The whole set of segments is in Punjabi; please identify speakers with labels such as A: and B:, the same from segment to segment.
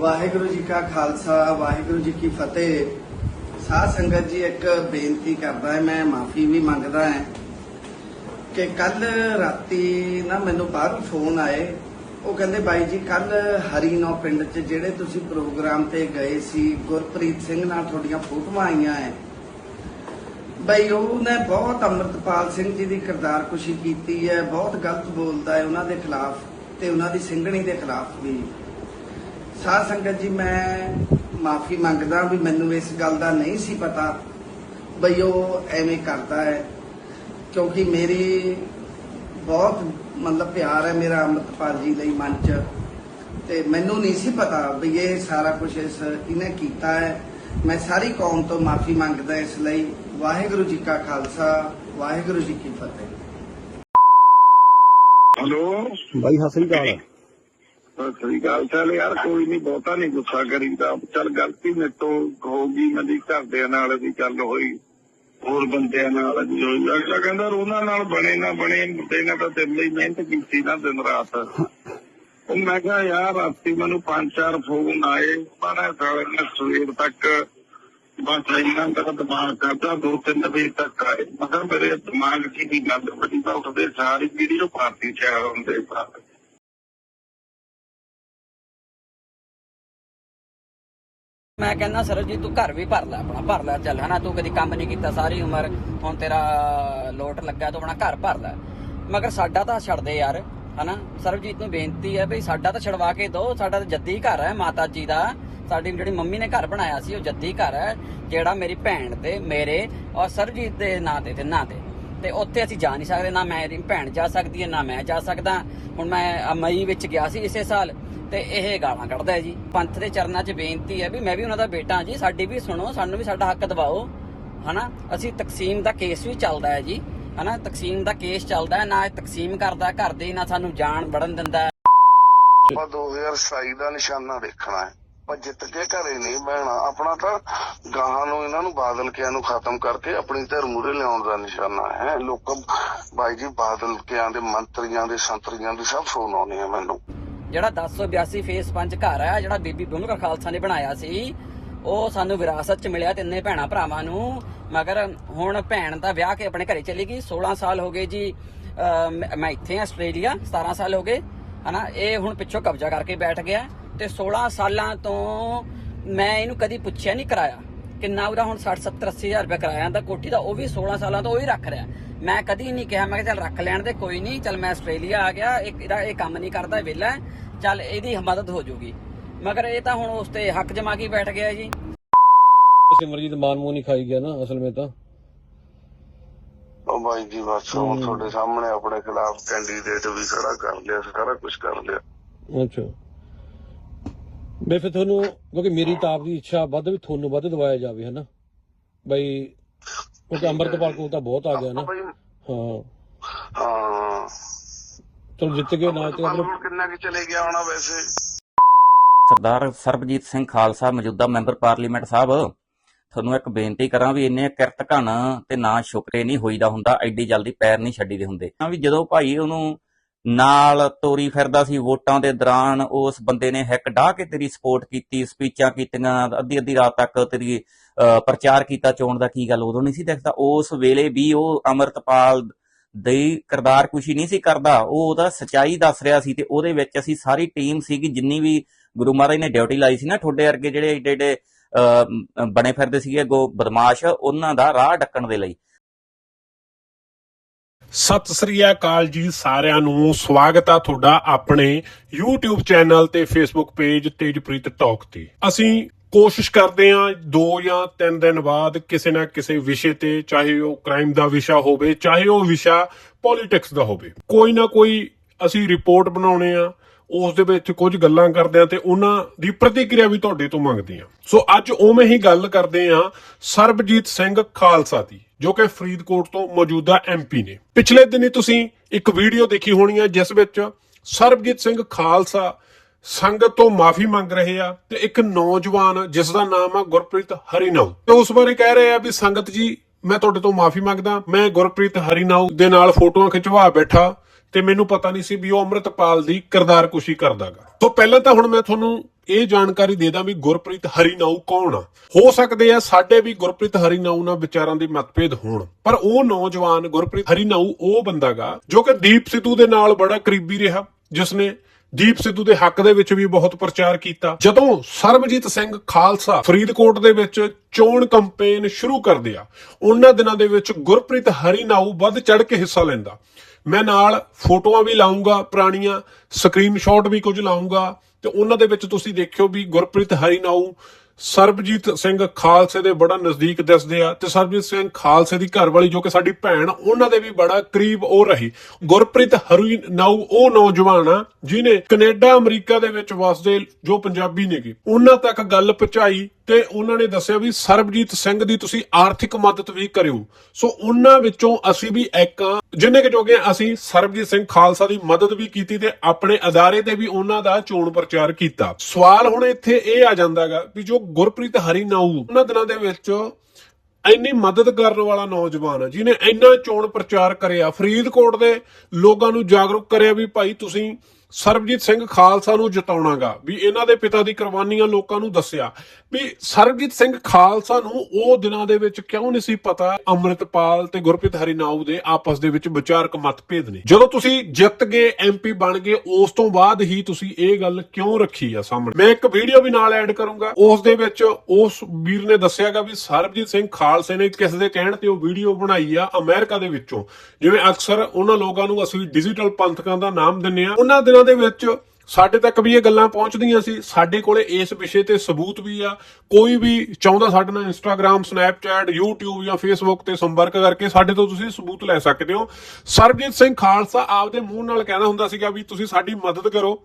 A: ਵਾਹਿਗੁਰੂ ਜੀ ਕਾ ਖਾਲਸਾ, ਵਾਹਿਗੁਰੂ ਜੀ ਕੀ ਫਤਿਹ। ਸਾਧ ਸੰਗਤ ਜੀ, ਇੱਕ ਬੇਨਤੀ ਕਰਦਾ ਹੈ, ਮੈਂ ਮਾਫੀ ਵੀ ਮੰਗਦਾ ਹਾਂ ਕਿ ਕੱਲ ਰਾਤੀ ਨਾ ਮੈਨੂੰ ਬਾਹਰੋਂ ਫੋਨ ਆਏ। ਉਹ ਕਹਿੰਦੇ, ਬਾਈ ਜੀ ਕੱਲ ਹਰੀਨੋ ਪਿੰਡ 'ਚ ਜਿਹੜੇ ਤੁਸੀਂ ਪ੍ਰੋਗਰਾਮ ਤੇ ਗਏ ਸੀ, ਗੁਰਪ੍ਰੀਤ ਸਿੰਘ ਨਾਲ ਤੁਹਾਡੀਆਂ ਫੋਟੋਆਂ ਆਈਆਂ ਐ। ਬਈ, ਉਹਨੇ ਬਹੁਤ ਅੰਮ੍ਰਿਤਪਾਲ ਸਿੰਘ ਜੀ ਦੀ ਕਿਰਦਾਰ ਕਿਰਦਾਰਕੁਸ਼ੀ ਕੀਤੀ ਹੈ ਬਹੁਤ ਗਲਤ ਬੋਲਦਾ ਹੈ ਉਹਨਾਂ ਦੇ ਖਿਲਾਫ ਤੇ ਉਹਨਾਂ ਦੀ ਸਿੰਘਣੀ ਦੇ ਖਿਲਾਫ ਵੀ। ਸਾਧ ਸੰਗਤ ਜੀ ਮੈਂ ਮਾਫੀ ਮੰਗਦਾ ਵੀ ਮੈਨੂੰ ਇਸ ਗੱਲ ਦਾ ਨਹੀਂ ਸੀ ਪਤਾ ਬਈ ਉਹ ਐਵੇਂ ਕਰਦਾ ਹੈ। ਕਿਉਂਕਿ ਮੇਰੀ ਬਹੁਤ ਮਤਲਬ ਪਿਆਰ ਹੈ ਮੇਰਾ ਅੰਮ੍ਰਿਤਪਾਲ ਜੀ ਲਈ ਮਨ ਚ। ਤੇ ਮੈਨੂੰ ਨਹੀਂ ਸੀ ਪਤਾ ਵੀ ਇਹ ਸਾਰਾ ਕੁਝ ਇਸ ਇਹਨੇ ਕੀਤਾ ਹੈ। ਮੈਂ ਸਾਰੀ ਕੌਮ ਤੋਂ ਮਾਫੀ ਮੰਗਦਾ ਇਸ ਲਈ। ਵਾਹਿਗੁਰੂ ਜੀ ਕਾ ਖਾਲਸਾ ਵਾਹਿਗੁਰੂ ਜੀ ਕੀ ਫਤਿਹ।
B: ਹਲੋ?
C: ਬਾਈ ਸਤਿ ਸ੍ਰੀ ਅਕਾਲ
B: ਸਤਿ ਸ੍ਰੀ ਅਕਾਲ ਚੱਲ ਯਾਰ ਕੋਈ ਨਹੀਂ ਬਹੁਤਾ ਨਹੀਂ ਗੁੱਸਾ ਕਰੀਦਾ। ਚੱਲ ਗਲਤੀ ਮੇਰੇ ਤੋਂ ਹੋ ਗਈ ਮੇਰੀ ਘਰਦਿਆਂ ਨਾਲ ਵੀ ਗੱਲ ਹੋਈ, ਹੋਰ ਬੰਦਿਆਂ ਨਾਲ ਵੀ ਹੋਈ। ਅਗਲਾ ਕਹਿੰਦਾ ਉਹਨਾਂ ਨਾਲ ਬਣੇ ਨਾ ਬਣੇ, ਮੁੰਡੇ ਨੇ ਤਾਂ ਤੇਰੇ ਲਈ ਮਿਹਨਤ ਕੀਤੀ ਨਾ ਦਿਨ ਰਾਤ। ਉਹ ਮੈਂ ਕਿਹਾ, ਯਾਰ, ਰਾਤੀ ਮੈਨੂੰ ਪੰਜ ਚਾਰ ਫੋਨ ਆਏ, ਪਰ ਸਾਲੇ ਨੇ ਸਵੇਰ ਤੱਕ ਬਸ ਇੰਨਾ ਮੇਰਾ ਦਿਮਾਗ ਕਰਦਾ, ਦੋ ਤਿੰਨ ਵਜੇ ਤੱਕ ਆਏ। ਮਗਰ ਮੇਰੇ ਦਿਮਾਗ 'ਚ ਕੀ ਗੱਲ ਬੜੀ ਤਾਂ ਉੱਠਦੇ ਸਾਰੀ ਵੀਡੀਓ ਪਾਰਟੀ ਚ ਹੁੰਦੇ ਸਾਰੇ
D: ਮੈਂ ਕਹਿੰਦਾ ਸਰਬਜੀਤ ਤੂੰ ਘਰ ਵੀ ਭਰ ਲੈ, ਆਪਣਾ ਭਰ ਲੈ, ਚੱਲ, ਹਨਾ, ਤੂੰ ਕਦੀ ਕੰਮ ਨਹੀਂ ਕੀਤਾ, ਸਾਰੀ ਉਮਰ ਹੁਣ ਤੇਰਾ ਲੋਟ ਲੱਗਾ, ਤੂੰ ਆਪਣਾ ਘਰ ਭਰ ਲੈ। ਮਗਰ ਸਾਡਾ ਤਾਂ ਛੱਡ ਦੇ ਯਾਰ, ਹਨਾ? ਸਰਬਜੀਤ ਨੂੰ ਬੇਨਤੀ ਹੈ ਬਈ ਸਾਡਾ ਤਾਂ ਛਡਵਾ ਕੇ ਦਿਓ ਸਾਡਾ ਤਾਂ ਜੱਦੀ ਘਰ ਹੈ, ਮਾਤਾ ਜੀ ਦਾ। ਸਾਡੀ ਜਿਹੜੀ ਮੰਮੀ ਨੇ ਘਰ ਬਣਾਇਆ ਸੀ, ਉਹ ਜੱਦੀ ਘਰ ਹੈ, ਜਿਹੜਾ ਮੇਰੀ ਭੈਣ ਤੇ ਮੇਰੇ ਔਰ ਸਰਬਜੀਤ ਦੇ ਨਾਂ ਤੇ ਤੇ ਨਾਂ ਤੇ। ਤੇ ਉੱਥੇ ਅਸੀਂ ਜਾ ਨਹੀਂ ਸਕਦੇ, ਨਾ ਮੇਰੀ ਭੈਣ ਜਾ ਸਕਦੀ ਹੈ, ਨਾ ਮੈਂ ਜਾ ਸਕਦਾ। ਹੁਣ ਮੈਂ ਮਈ ਵਿੱਚ ਗਿਆ ਸੀ ਇਸੇ ਸਾਲ। ਤੇ ਇਹ ਗਾਲਾਂ ਕੱਢਦਾ ਹੈ ਜੀ। ਪੰਥ ਦੇ ਚਰਨਾਂ 'ਚ ਬੇਨਤੀ ਹੈ ਵੀ ਮੈਂ ਵੀ ਉਹਨਾਂ ਦਾ ਬੇਟਾ ਜੀ। ਸਾਡੀ ਵੀ ਸੁਣੋ, ਸਾਨੂੰ ਵੀ ਸਾਡਾ ਹੱਕ ਦਿਵਾਓ। ਹਨਾ? ਅਸੀਂ ਤਕਸੀਮ ਦਾ ਕੇਸ ਵੀ ਚੱਲਦਾ ਹੈ ਜੀ। ਹਨਾ? ਤਕਸੀਮ ਦਾ ਕੇਸ ਚੱਲਦਾ ਹੈ, ਨਾ ਤਕਸੀਮ ਕਰਦਾ ਘਰ ਦੇ, ਨਾ ਸਾਨੂੰ ਜਾਣ ਵੜਨ ਦਿੰਦਾ
E: ਆਪਾਂ 2027 ਦਾ ਨਿਸ਼ਾਨਾ ਦੇਖਣਾ ਹੈ। ਪਰ ਜਿੱਤ ਕੇ ਘਰੇ ਨਹੀਂ ਬਹਿਣਾ। ਆਪਣਾ ਤਾਂ ਗਾਹਾਂ ਨੂੰ, ਇਹਨਾਂ ਨੂੰ ਬਾਦਲ ਕਿਆਂ ਨੂੰ ਖਤਮ ਕਰਕੇ ਆਪਣੀ ਧਰ ਮੂਰੇ ਲਿਆਉਣ ਦਾ ਨਿਸ਼ਾਨਾ ਹੈ। ਲੋਕ ਬਾਈ ਜੀ ਬਾਦਲ ਕਿਆਂ ਦੇ ਮੰਤਰੀਆਂ ਦੇ ਸੰਤਰੀਆਂ ਦੀ ਸਭ ਫੋਨ ਆਉਣੇ ਆ ਮੈਨੂੰ।
D: ਜਿਹੜਾ 1082 ਫੇਸ 5 ਘਰ ਹੈ ਜਿਹੜਾ ਬੀਬੀ ਬੁਮਕਾ ਖਾਲਸਾ ਨੇ ਬਣਾਇਆ ਸੀ, ਉਹ ਸਾਨੂੰ ਵਿਰਾਸਤ ਚ ਮਿਲਿਆ ਤਿੰਨੇ ਭੈਣਾਂ ਭਰਾਵਾਂ ਨੂੰ। ਮਗਰ ਹੁਣ ਭੈਣ ਦਾ ਵਿਆਹ ਕੇ ਆਪਣੇ ਘਰੇ ਚਲੀ ਗਈ 16 ਸਾਲ ਹੋ ਗਏ ਜੀ ਮੈਂ- ਮੈਂ ਇੱਥੇ ਆ ਆਸਟ੍ਰੇਲੀਆ 17 ਸਾਲ ਹੋ ਗਏ, ਹਨਾ? ਇਹ ਹੁਣ ਪਿੱਛੋਂ ਕਬਜ਼ਾ ਕਰਕੇ ਬੈਠ ਗਿਆ ਤੇ 16 ਸਾਲਾਂ ਤੋਂ ਮੈਂ ਇਹਨੂੰ ਕਦੀ ਪੁੱਛਿਆ ਨਹੀਂ ਕਰਾਇਆ। ਕਿੰਨਾ ਉਹਦਾ ਹੁਣ 60 70 80 ਹਜ਼ਾਰ ਰੁਪਏ ਕਰਾਇਆ ਦਾ ਕੋਠੀ ਦਾ ਉਹ ਵੀ 16 ਸਾਲਾਂ ਤੋਂ ਉਹ ਹੀ ਰੱਖ ਰਿਹਾ। ਮੈਂ ਕਦੀ ਨਹੀਂ ਕਿਹਾ ਮੈਂ ਕਿਹਾ ਚੱਲ ਰੱਖ ਲੈਣ ਦੇ ਕੋਈ ਨਹੀਂ ਚੱਲ ਮੈਂ ਆਸਟ੍ਰੇਲੀਆ ਆ ਗਿਆ ਇੱਕ ਇਹਦਾ ਇਹ ਕੰਮ ਨਹੀਂ ਕਰਦਾ ਵਿਹਲਾ ਚੱਲ ਇਹਦੀ ਮਦਦ ਹੋ ਜਾਊਗੀ ਮਗਰ ਇਹ ਤਾਂ ਹੁਣ ਉਸ ਤੇ ਹੱਕ ਜਮਾ ਕੇ ਬੈਠ ਗਿਆ ਜੀ।
C: ਸਿਮਰਜੀਤ ਮਾਨ ਮੂੰਹ ਨਹੀਂ ਖਾਈ ਗਿਆ ਨਾ ਅਸਲ ਵਿੱਚ ਤਾਂ।
E: ਉਹ ਬਾਈ ਜੀ ਬਸ ਹੁਣ ਤੁਹਾਡੇ ਸਾਹਮਣੇ ਆਪਣੇ ਖਿਲਾਫ ਕੈਂਡੀਡੇਟ ਵੀ ਖੜਾ ਕਰ ਲਿਆ ਸਾਰਾ ਕੁਝ ਕਰ ਲਿਆ।
C: ਅੱਛਾ। ਮੈਂ ਫਿਰ ਤੁਹਾਨੂੰ ਕਿਉਂਕਿ ਮੇਰੀ ਤਾਂ ਆਪਦੀ ਇੱਛਾ ਵੱਧ ਵੀ ਤੁਹਾਨੂੰ ਵੱਧ ਦਵਾਇਆ ਜਾਵੇ ਹਨਾ? ਬਈ ਕਿਉਂਕਿ ਅੰਮ੍ਰਿਤਪਾਲ ਕੋਲ ਤਾਂ ਬਹੁਤ ਆ ਗਿਆ ਨਾ। ਹਾਂ।
E: ਹਾਂ।
C: ਚਲੋ ਜਿੱਤ ਗਏ ਨਾ ਤੇ
E: ਕਿੰਨਾ ਕਿ ਚਲੇ ਗਿਆ ਹੋਣਾ ਵੈਸੇ?
F: ਸਰਦਾਰ ਸਰਬਜੀਤ ਸਿੰਘ ਖਾਲਸਾ ਮੌਜੂਦਾ ਮੈਂਬਰ ਪਾਰਲੀਮੈਂਟ ਸਾਹਿਬ ਤੁਹਾਨੂੰ ਇੱਕ ਬੇਨਤੀ ਕਰਾਂ ਵੀ ਇੰਨੇ ਕਿਰਤ ਘਣ ਤੇ ਨਾ ਸ਼ੁਕਰੇ ਨਹੀਂ ਹੋਈਦਾ ਹੁੰਦਾ ਐਡੀ ਜਲਦੀ ਪੈਰ ਨਹੀਂ ਛੱਡੀਦੇ ਹੁੰਦੇ। ਵੀ ਜਦੋਂ ਭਾਈ ਉਹਨੂੰ ਨਾਲ ਤੋਰੀ ਫਿਰਦਾ ਸੀ ਵੋਟਾਂ ਦੇ ਦੌਰਾਨ ਉਸ ਬੰਦੇ ਨੇ ਹਿੱਕ ਡਾਹ ਕੇ ਤੇਰੀ ਸਪੋਰਟ ਕੀਤੀ ਸਪੀਚਾਂ ਕੀਤੀਆਂ ਅੱਧੀ ਅੱਧੀ ਰਾਤ ਤੱਕ ਤੇਰੀ ਅਹ, ਪ੍ਰਚਾਰ ਕੀਤਾ ਚੋਣ ਦਾ ਕੀ ਗੱਲ ਉਦੋਂ ਨਹੀਂ ਸੀ ਦਿਖਦਾ। ਉਸ ਵੇਲੇ ਵੀ ਉਹ ਅਮਰਤਪਾਲ ਦੀ ਕਿਰਦਾਰ ਕੁਸ਼ੀ ਨਹੀਂ ਸੀ ਕਰਦਾ। ਉਹ ਉਹਦਾ ਸਚਾਈ ਦੱਸ ਰਿਹਾ ਸੀ ਤੇ ਉਹਦੇ ਵਿੱਚ ਅਸੀਂ ਸਾਰੀ ਟੀਮ ਸੀਗੀ ਜਿੰਨੀ ਵੀ ਗੁਰੂ ਮਹਾਰਾਜ ਨੇ ਡਿਊਟੀ ਲਾਈ ਸੀ ਨਾ ਤੁਹਾਡੇ ਵਰਗੇ ਜਿਹੜੇ ਏਡੇ ਏਡੇ ਅਹ, ਬਣੇ ਫਿਰਦੇ ਸੀਗੇ ਗੋ ਬਦਮਾਸ਼ ਉਹਨਾਂ ਦਾ ਰਾਹ ਡੱਕਣ ਦੇ ਲਈ।
G: ਸਤਿ ਸ੍ਰੀ ਅਕਾਲ ਜੀ ਸਾਰਿਆਂ ਨੂੰ। ਸਵਾਗਤ ਆ ਤੁਹਾਡਾ ਆਪਣੇ YouTube ਚੈਨਲ ਤੇ Facebook ਪੇਜ ਤੇਜਪ੍ਰੀਤ ਟਾਕ ਤੇ। ਅਸੀਂ ਕੋਸ਼ਿਸ਼ ਕਰਦੇ ਹਾਂ ਦੋ ਜਾਂ ਤਿੰਨ ਦਿਨ ਬਾਅਦ ਕਿਸੇ ਨਾ ਕਿਸੇ ਵਿਸ਼ੇ ਤੇ, ਚਾਹੇ ਉਹ ਕ੍ਰਾਈਮ ਦਾ ਵਿਸ਼ਾ ਹੋਵੇ, ਚਾਹੇ ਉਹ ਵਿਸ਼ਾ ਪੋਲਿਟਿਕਸ ਦਾ ਹੋਵੇ। ਕੋਈ ਨਾ ਕੋਈ ਅਸੀਂ ਰਿਪੋਰਟ ਬਣਾਉਣੇ ਆ, ਉਸ ਦੇ ਵਿੱਚ ਕੁਝ ਗੱਲਾਂ ਕਰਦੇ ਆ ਤੇ ਉਹਨਾਂ ਦੀ ਪ੍ਰਤੀਕਿਰਿਆ ਵੀ ਤੁਹਾਡੇ ਤੋਂ ਮੰਗਦੇ ਆ ਸੋ ਅੱਜ ਉਵੇਂ ਹੀ ਗੱਲ ਕਰਦੇ ਆ ਸਰਬਜੀਤ ਸਿੰਘ ਖਾਲਸਾ ਦੀ। ਜੋ ਕਿ ਫਰੀਦਕੋਟ ਤੋਂ ਮੌਜੂਦਾ ਐਮਪੀ ਨੇ। ਪਿਛਲੇ ਦਿਨੀ ਤੁਸੀਂ ਇੱਕ ਵੀਡੀਓ ਦੇਖੀ ਹੋਣੀ ਹੈ, ਜਿਸ ਵਿੱਚ ਸਰਬਜੀਤ ਸਿੰਘ ਖਾਲਸਾ ਸੰਗਤ ਤੋਂ ਮਾਫੀ ਮੰਗ ਰਹੇ ਆ ਤੇ ਇੱਕ ਨੌਜਵਾਨ, ਜਿਸ ਦਾ ਨਾਮ ਆ ਗੁਰਪ੍ਰੀਤ ਹਰੀਨਾਉ ਤੇ ਉਸ ਬਾਰੇ ਕਹਿ ਰਹੇ ਆ ਵੀ, ਸੰਗਤ ਜੀ, ਮੈਂ ਤੁਹਾਡੇ ਤੋਂ ਮਾਫੀ ਮੰਗਦਾ, ਮੈਂ ਗੁਰਪ੍ਰੀਤ ਹਰੀਨਾਉ ਦੇ ਨਾਲ ਫੋਟੋਆਂ ਖਿਚਵਾ ਬੈਠਾ। ਤੇ ਮੈਨੂੰ ਪਤਾ ਨਹੀਂ ਸੀ ਵੀ ਉਹ ਅੰਮ੍ਰਿਤਪਾਲ ਦੀ ਕਿਰਦਾਰਕੁਸ਼ੀ ਕਰਦਾਗਾ। ਸੋ ਪਹਿਲਾਂ ਤਾਂ ਹੁਣ ਮੈਂ ਤੁਹਾਨੂੰ ਇਹ ਜਾਣਕਾਰੀ ਦੇ ਦਾਂ ਵੀ ਗੁਰਪ੍ਰੀਤ ਹਰੀਨਾਊ ਕੌਣ ਆ। ਹੋ ਸਕਦੇ ਆ ਸਾਡੇ ਵੀ ਗੁਰਪ੍ਰੀਤ ਹਰੀਨਾਊ ਨਾਲ ਵਿਚਾਰਾਂ ਦੇ ਮਤਭੇਦ ਹੋਣ। ਪਰ ਉਹ ਨੌਜਵਾਨ ਗੁਰਪ੍ਰੀਤ ਹਰੀਨਾਊ ਉਹ ਬੰਦਾਗਾ ਜੋ ਕਿ ਦੀਪ ਸਿੱਧੂ ਦੇ ਨਾਲ ਬੜਾ ਕਰੀਬੀ ਰਿਹਾ ਜਿਸਨੇ ਦੀਪ ਸਿੱਧੂ ਦੇ ਹੱਕ ਦੇ ਵਿੱਚ ਵੀ ਬਹੁਤ ਪ੍ਰਚਾਰ ਕੀਤਾ। ਜਦੋਂ ਸਰਬਜੀਤ ਸਿੰਘ ਖਾਲਸਾ ਫਰੀਦਕੋਟ ਦੇ ਵਿੱਚ ਚੋਣ ਕੈਂਪੇਨ ਸ਼ੁਰੂ ਕਰਦੇ ਆ, ਉਹਨਾਂ ਦਿਨਾਂ ਦੇ ਵਿੱਚ ਗੁਰਪ੍ਰੀਤ ਹਰੀਨਾਊ ਵੱਧ ਚੜ ਕੇ ਹਿੱਸਾ ਲੈਂਦਾ। ਮੈਂ ਨਾਲ ਫੋਟੋਆਂ ਵੀ ਲਾਉਂਗਾ ਪੁਰਾਣੀਆਂ ਸਕਰੀਨਸ਼ਾਟ ਵੀ ਕੁਝ ਲਾਉਂਗਾ, ਤੇ ਉਹਨਾਂ ਦੇ ਵਿੱਚ ਤੁਸੀਂ ਦੇਖਿਓ ਵੀ ਗੁਰਪ੍ਰੀਤ ਹਰੀਨਾਊ, ਸਰਬਜੀਤ ਸਿੰਘ ਖਾਲਸੇ ਦੇ ਬੜਾ ਨਜ਼ਦੀਕ ਦਿਸਦੇ ਆ, ਤੇ ਸਰਬਜੀਤ ਸਿੰਘ ਖਾਲਸੇ ਦੀ ਘਰਵਾਲੀ ਜੋ ਕਿ ਸਾਡੀ ਭੈਣ, ਉਹਨਾਂ ਦੇ ਵੀ ਬੜਾ ਕਰੀਬ ਉਹ ਰਹੀ। ਗੁਰਪ੍ਰੀਤ ਹਰੀ ਹਰੀਨਾਊ, ਉਹ ਨੌਜਵਾਨ ਆ ਜਿਨੇ ਕੈਨੇਡਾ, ਅਮਰੀਕਾ ਦੇ ਵਿੱਚ ਵਸਦੇ ਜੋ ਪੰਜਾਬੀ ਨੇਗੇ। ਉਹਨਾਂ ਤੱਕ ਗੱਲ ਪਹੁੰਚਾਈ ਤੇ ਉਹਨਾਂ ਨੇ ਦੱਸਿਆ ਵੀ ਸਰਬਜੀਤ ਸਿੰਘ ਦੀ ਤੁਸੀਂ ਆਰਥਿਕ ਮਦਦ ਵੀ ਕਰਿਓ। ਸੋ ਉਹਨਾਂ ਵਿੱਚੋਂ ਅਸੀਂ ਵੀ ਇੱਕ ਜਿੰਨੇ ਕਿ ਜੋਗੇ ਅਸੀਂ ਸਰਬਜੀਤ ਸਿੰਘ ਖਾਲਸਾ ਦੀ ਮਦਦ ਵੀ ਕੀਤੀ ਤੇ ਆਪਣੇ ਅਦਾਰੇ ਤੇ ਵੀ ਉਹਨਾਂ ਦਾ ਚੋਣ ਪ੍ਰਚਾਰ ਕੀਤਾ। ਸਵਾਲ ਹੁਣ ਇੱਥੇ ਇਹ ਆ ਜਾਂਦਾਗਾ ਵੀ ਜੋ ਗੁਰਪ੍ਰੀਤ ਹਰੀਨਾਊ, ਉਹਨਾਂ ਦਿਨਾਂ ਦੇ ਵਿੱਚ ਇੰਨੀ ਮਦਦ ਕਰਨ ਵਾਲਾ ਨੌਜਵਾਨ ਜਿਹਨੇ ਇੰਨਾ ਚੋਣ ਪ੍ਰਚਾਰ ਕਰਿਆ, ਫਰੀਦਕੋਟ ਦੇ ਲੋਕਾਂ ਨੂੰ ਜਾਗਰੂਕ ਕਰਿਆ ਵੀ ਭਾਈ ਤੁਸੀਂ ਸਰਬਜੀਤ ਸਿੰਘ ਖਾਲਸਾ ਨੂੰ ਜਿਤਾਉਣਾਗਾ, ਵੀ ਇਹਨਾਂ ਦੇ ਪਿਤਾ ਦੀ ਕੁਰਬਾਨੀਆਂ ਲੋਕਾਂ ਨੂੰ ਦੱਸਿਆ। ਵੀ ਸਰਬਜੀਤ ਸਿੰਘ ਖਾਲਸਾ ਨੂੰ ਉਹ ਦਿਨਾਂ ਦੇ ਵਿੱਚ ਕਿਉਂ ਨਹੀਂ ਸੀ ਪਤਾ, ਅੰਮ੍ਰਿਤਪਾਲ ਤੇ ਗੁਰਪ੍ਰੀਤ ਹਰੀਨਾਊ ਦੇ ਆਪਸ ਦੇ ਵਿੱਚ ਵਿਚਾਰਕ ਮਤਭੇਦ ਨੇ। ਜਦੋਂ ਤੁਸੀਂ ਜਿੱਤ ਗਏ ਐਮਪੀ ਬਣ ਗਏ, ਉਸ ਤੋਂ ਬਾਅਦ ਹੀ ਤੁਸੀਂ ਇਹ ਗੱਲ ਕਿਉਂ ਰੱਖੀ ਆ ਸਾਹਮਣੇ? ਮੈਂ ਇੱਕ ਵੀਡੀਓ ਵੀ ਨਾਲ ਐਡ ਕਰੂੰਗਾ। ਉਸ ਦੇ ਵਿੱਚ ਉਸ ਵੀਰ ਨੇ ਦੱਸਿਆਗਾ ਵੀ ਸਰਬਜੀਤ ਸਿੰਘ ਖਾਲਸੇ ਨੇ ਕਿਸ ਦੇ ਕਹਿਣ ਤੇ ਉਹ ਵੀਡੀਓ ਬਣਾਈ ਆ ਅਮਰੀਕਾ ਦੇ ਵਿੱਚੋਂ। ਜਿਵੇਂ ਅਕਸਰ ਉਹਨਾਂ ਲੋਕਾਂ ਨੂੰ ਅਸੀਂ ਡਿਜੀਟਲ ਪੰਥਕਾਂ ਦਾ ਨਾਮ ਦਿੰਨੇ ਆ, ਉਹਨਾਂ ਦਿਨਾਂ ਦੇ ਵਿੱਚ ਸਾਡੇ ਤੱਕ ਵੀ ਇਹ ਗੱਲਾਂ ਪਹੁੰਚਦੀਆਂ ਸੀ। ਸਾਡੇ ਕੋਲੇ ਇਸ ਵਿਸ਼ੇ ਤੇ ਸਬੂਤ ਵੀ ਆ। ਕੋਈ ਵੀ ਚਾਹੁੰਦਾ ਸਾਡੇ ਨਾਲ ਇੰਸਟਾਗ੍ਰam ਸਨੈਪਚੈਟ YouTube ਜਾਂ Facebook ਤੇ ਸੰਪਰਕ ਕਰਕੇ ਸਾਡੇ ਤੋਂ ਤੁਸੀਂ ਸਬੂਤ ਲੈ ਸਕਦੇ ਹੋ। ਸਰਬਜੀਤ ਸਿੰਘ ਖਾਲਸਾ ਆਪਦੇ ਮੂੰਹ ਨਾਲ ਕਹਿੰਦਾ ਹੁੰਦਾ ਸੀਗਾ ਵੀ ਤੁਸੀਂ ਸਾਡੀ ਮਦਦ ਕਰੋ।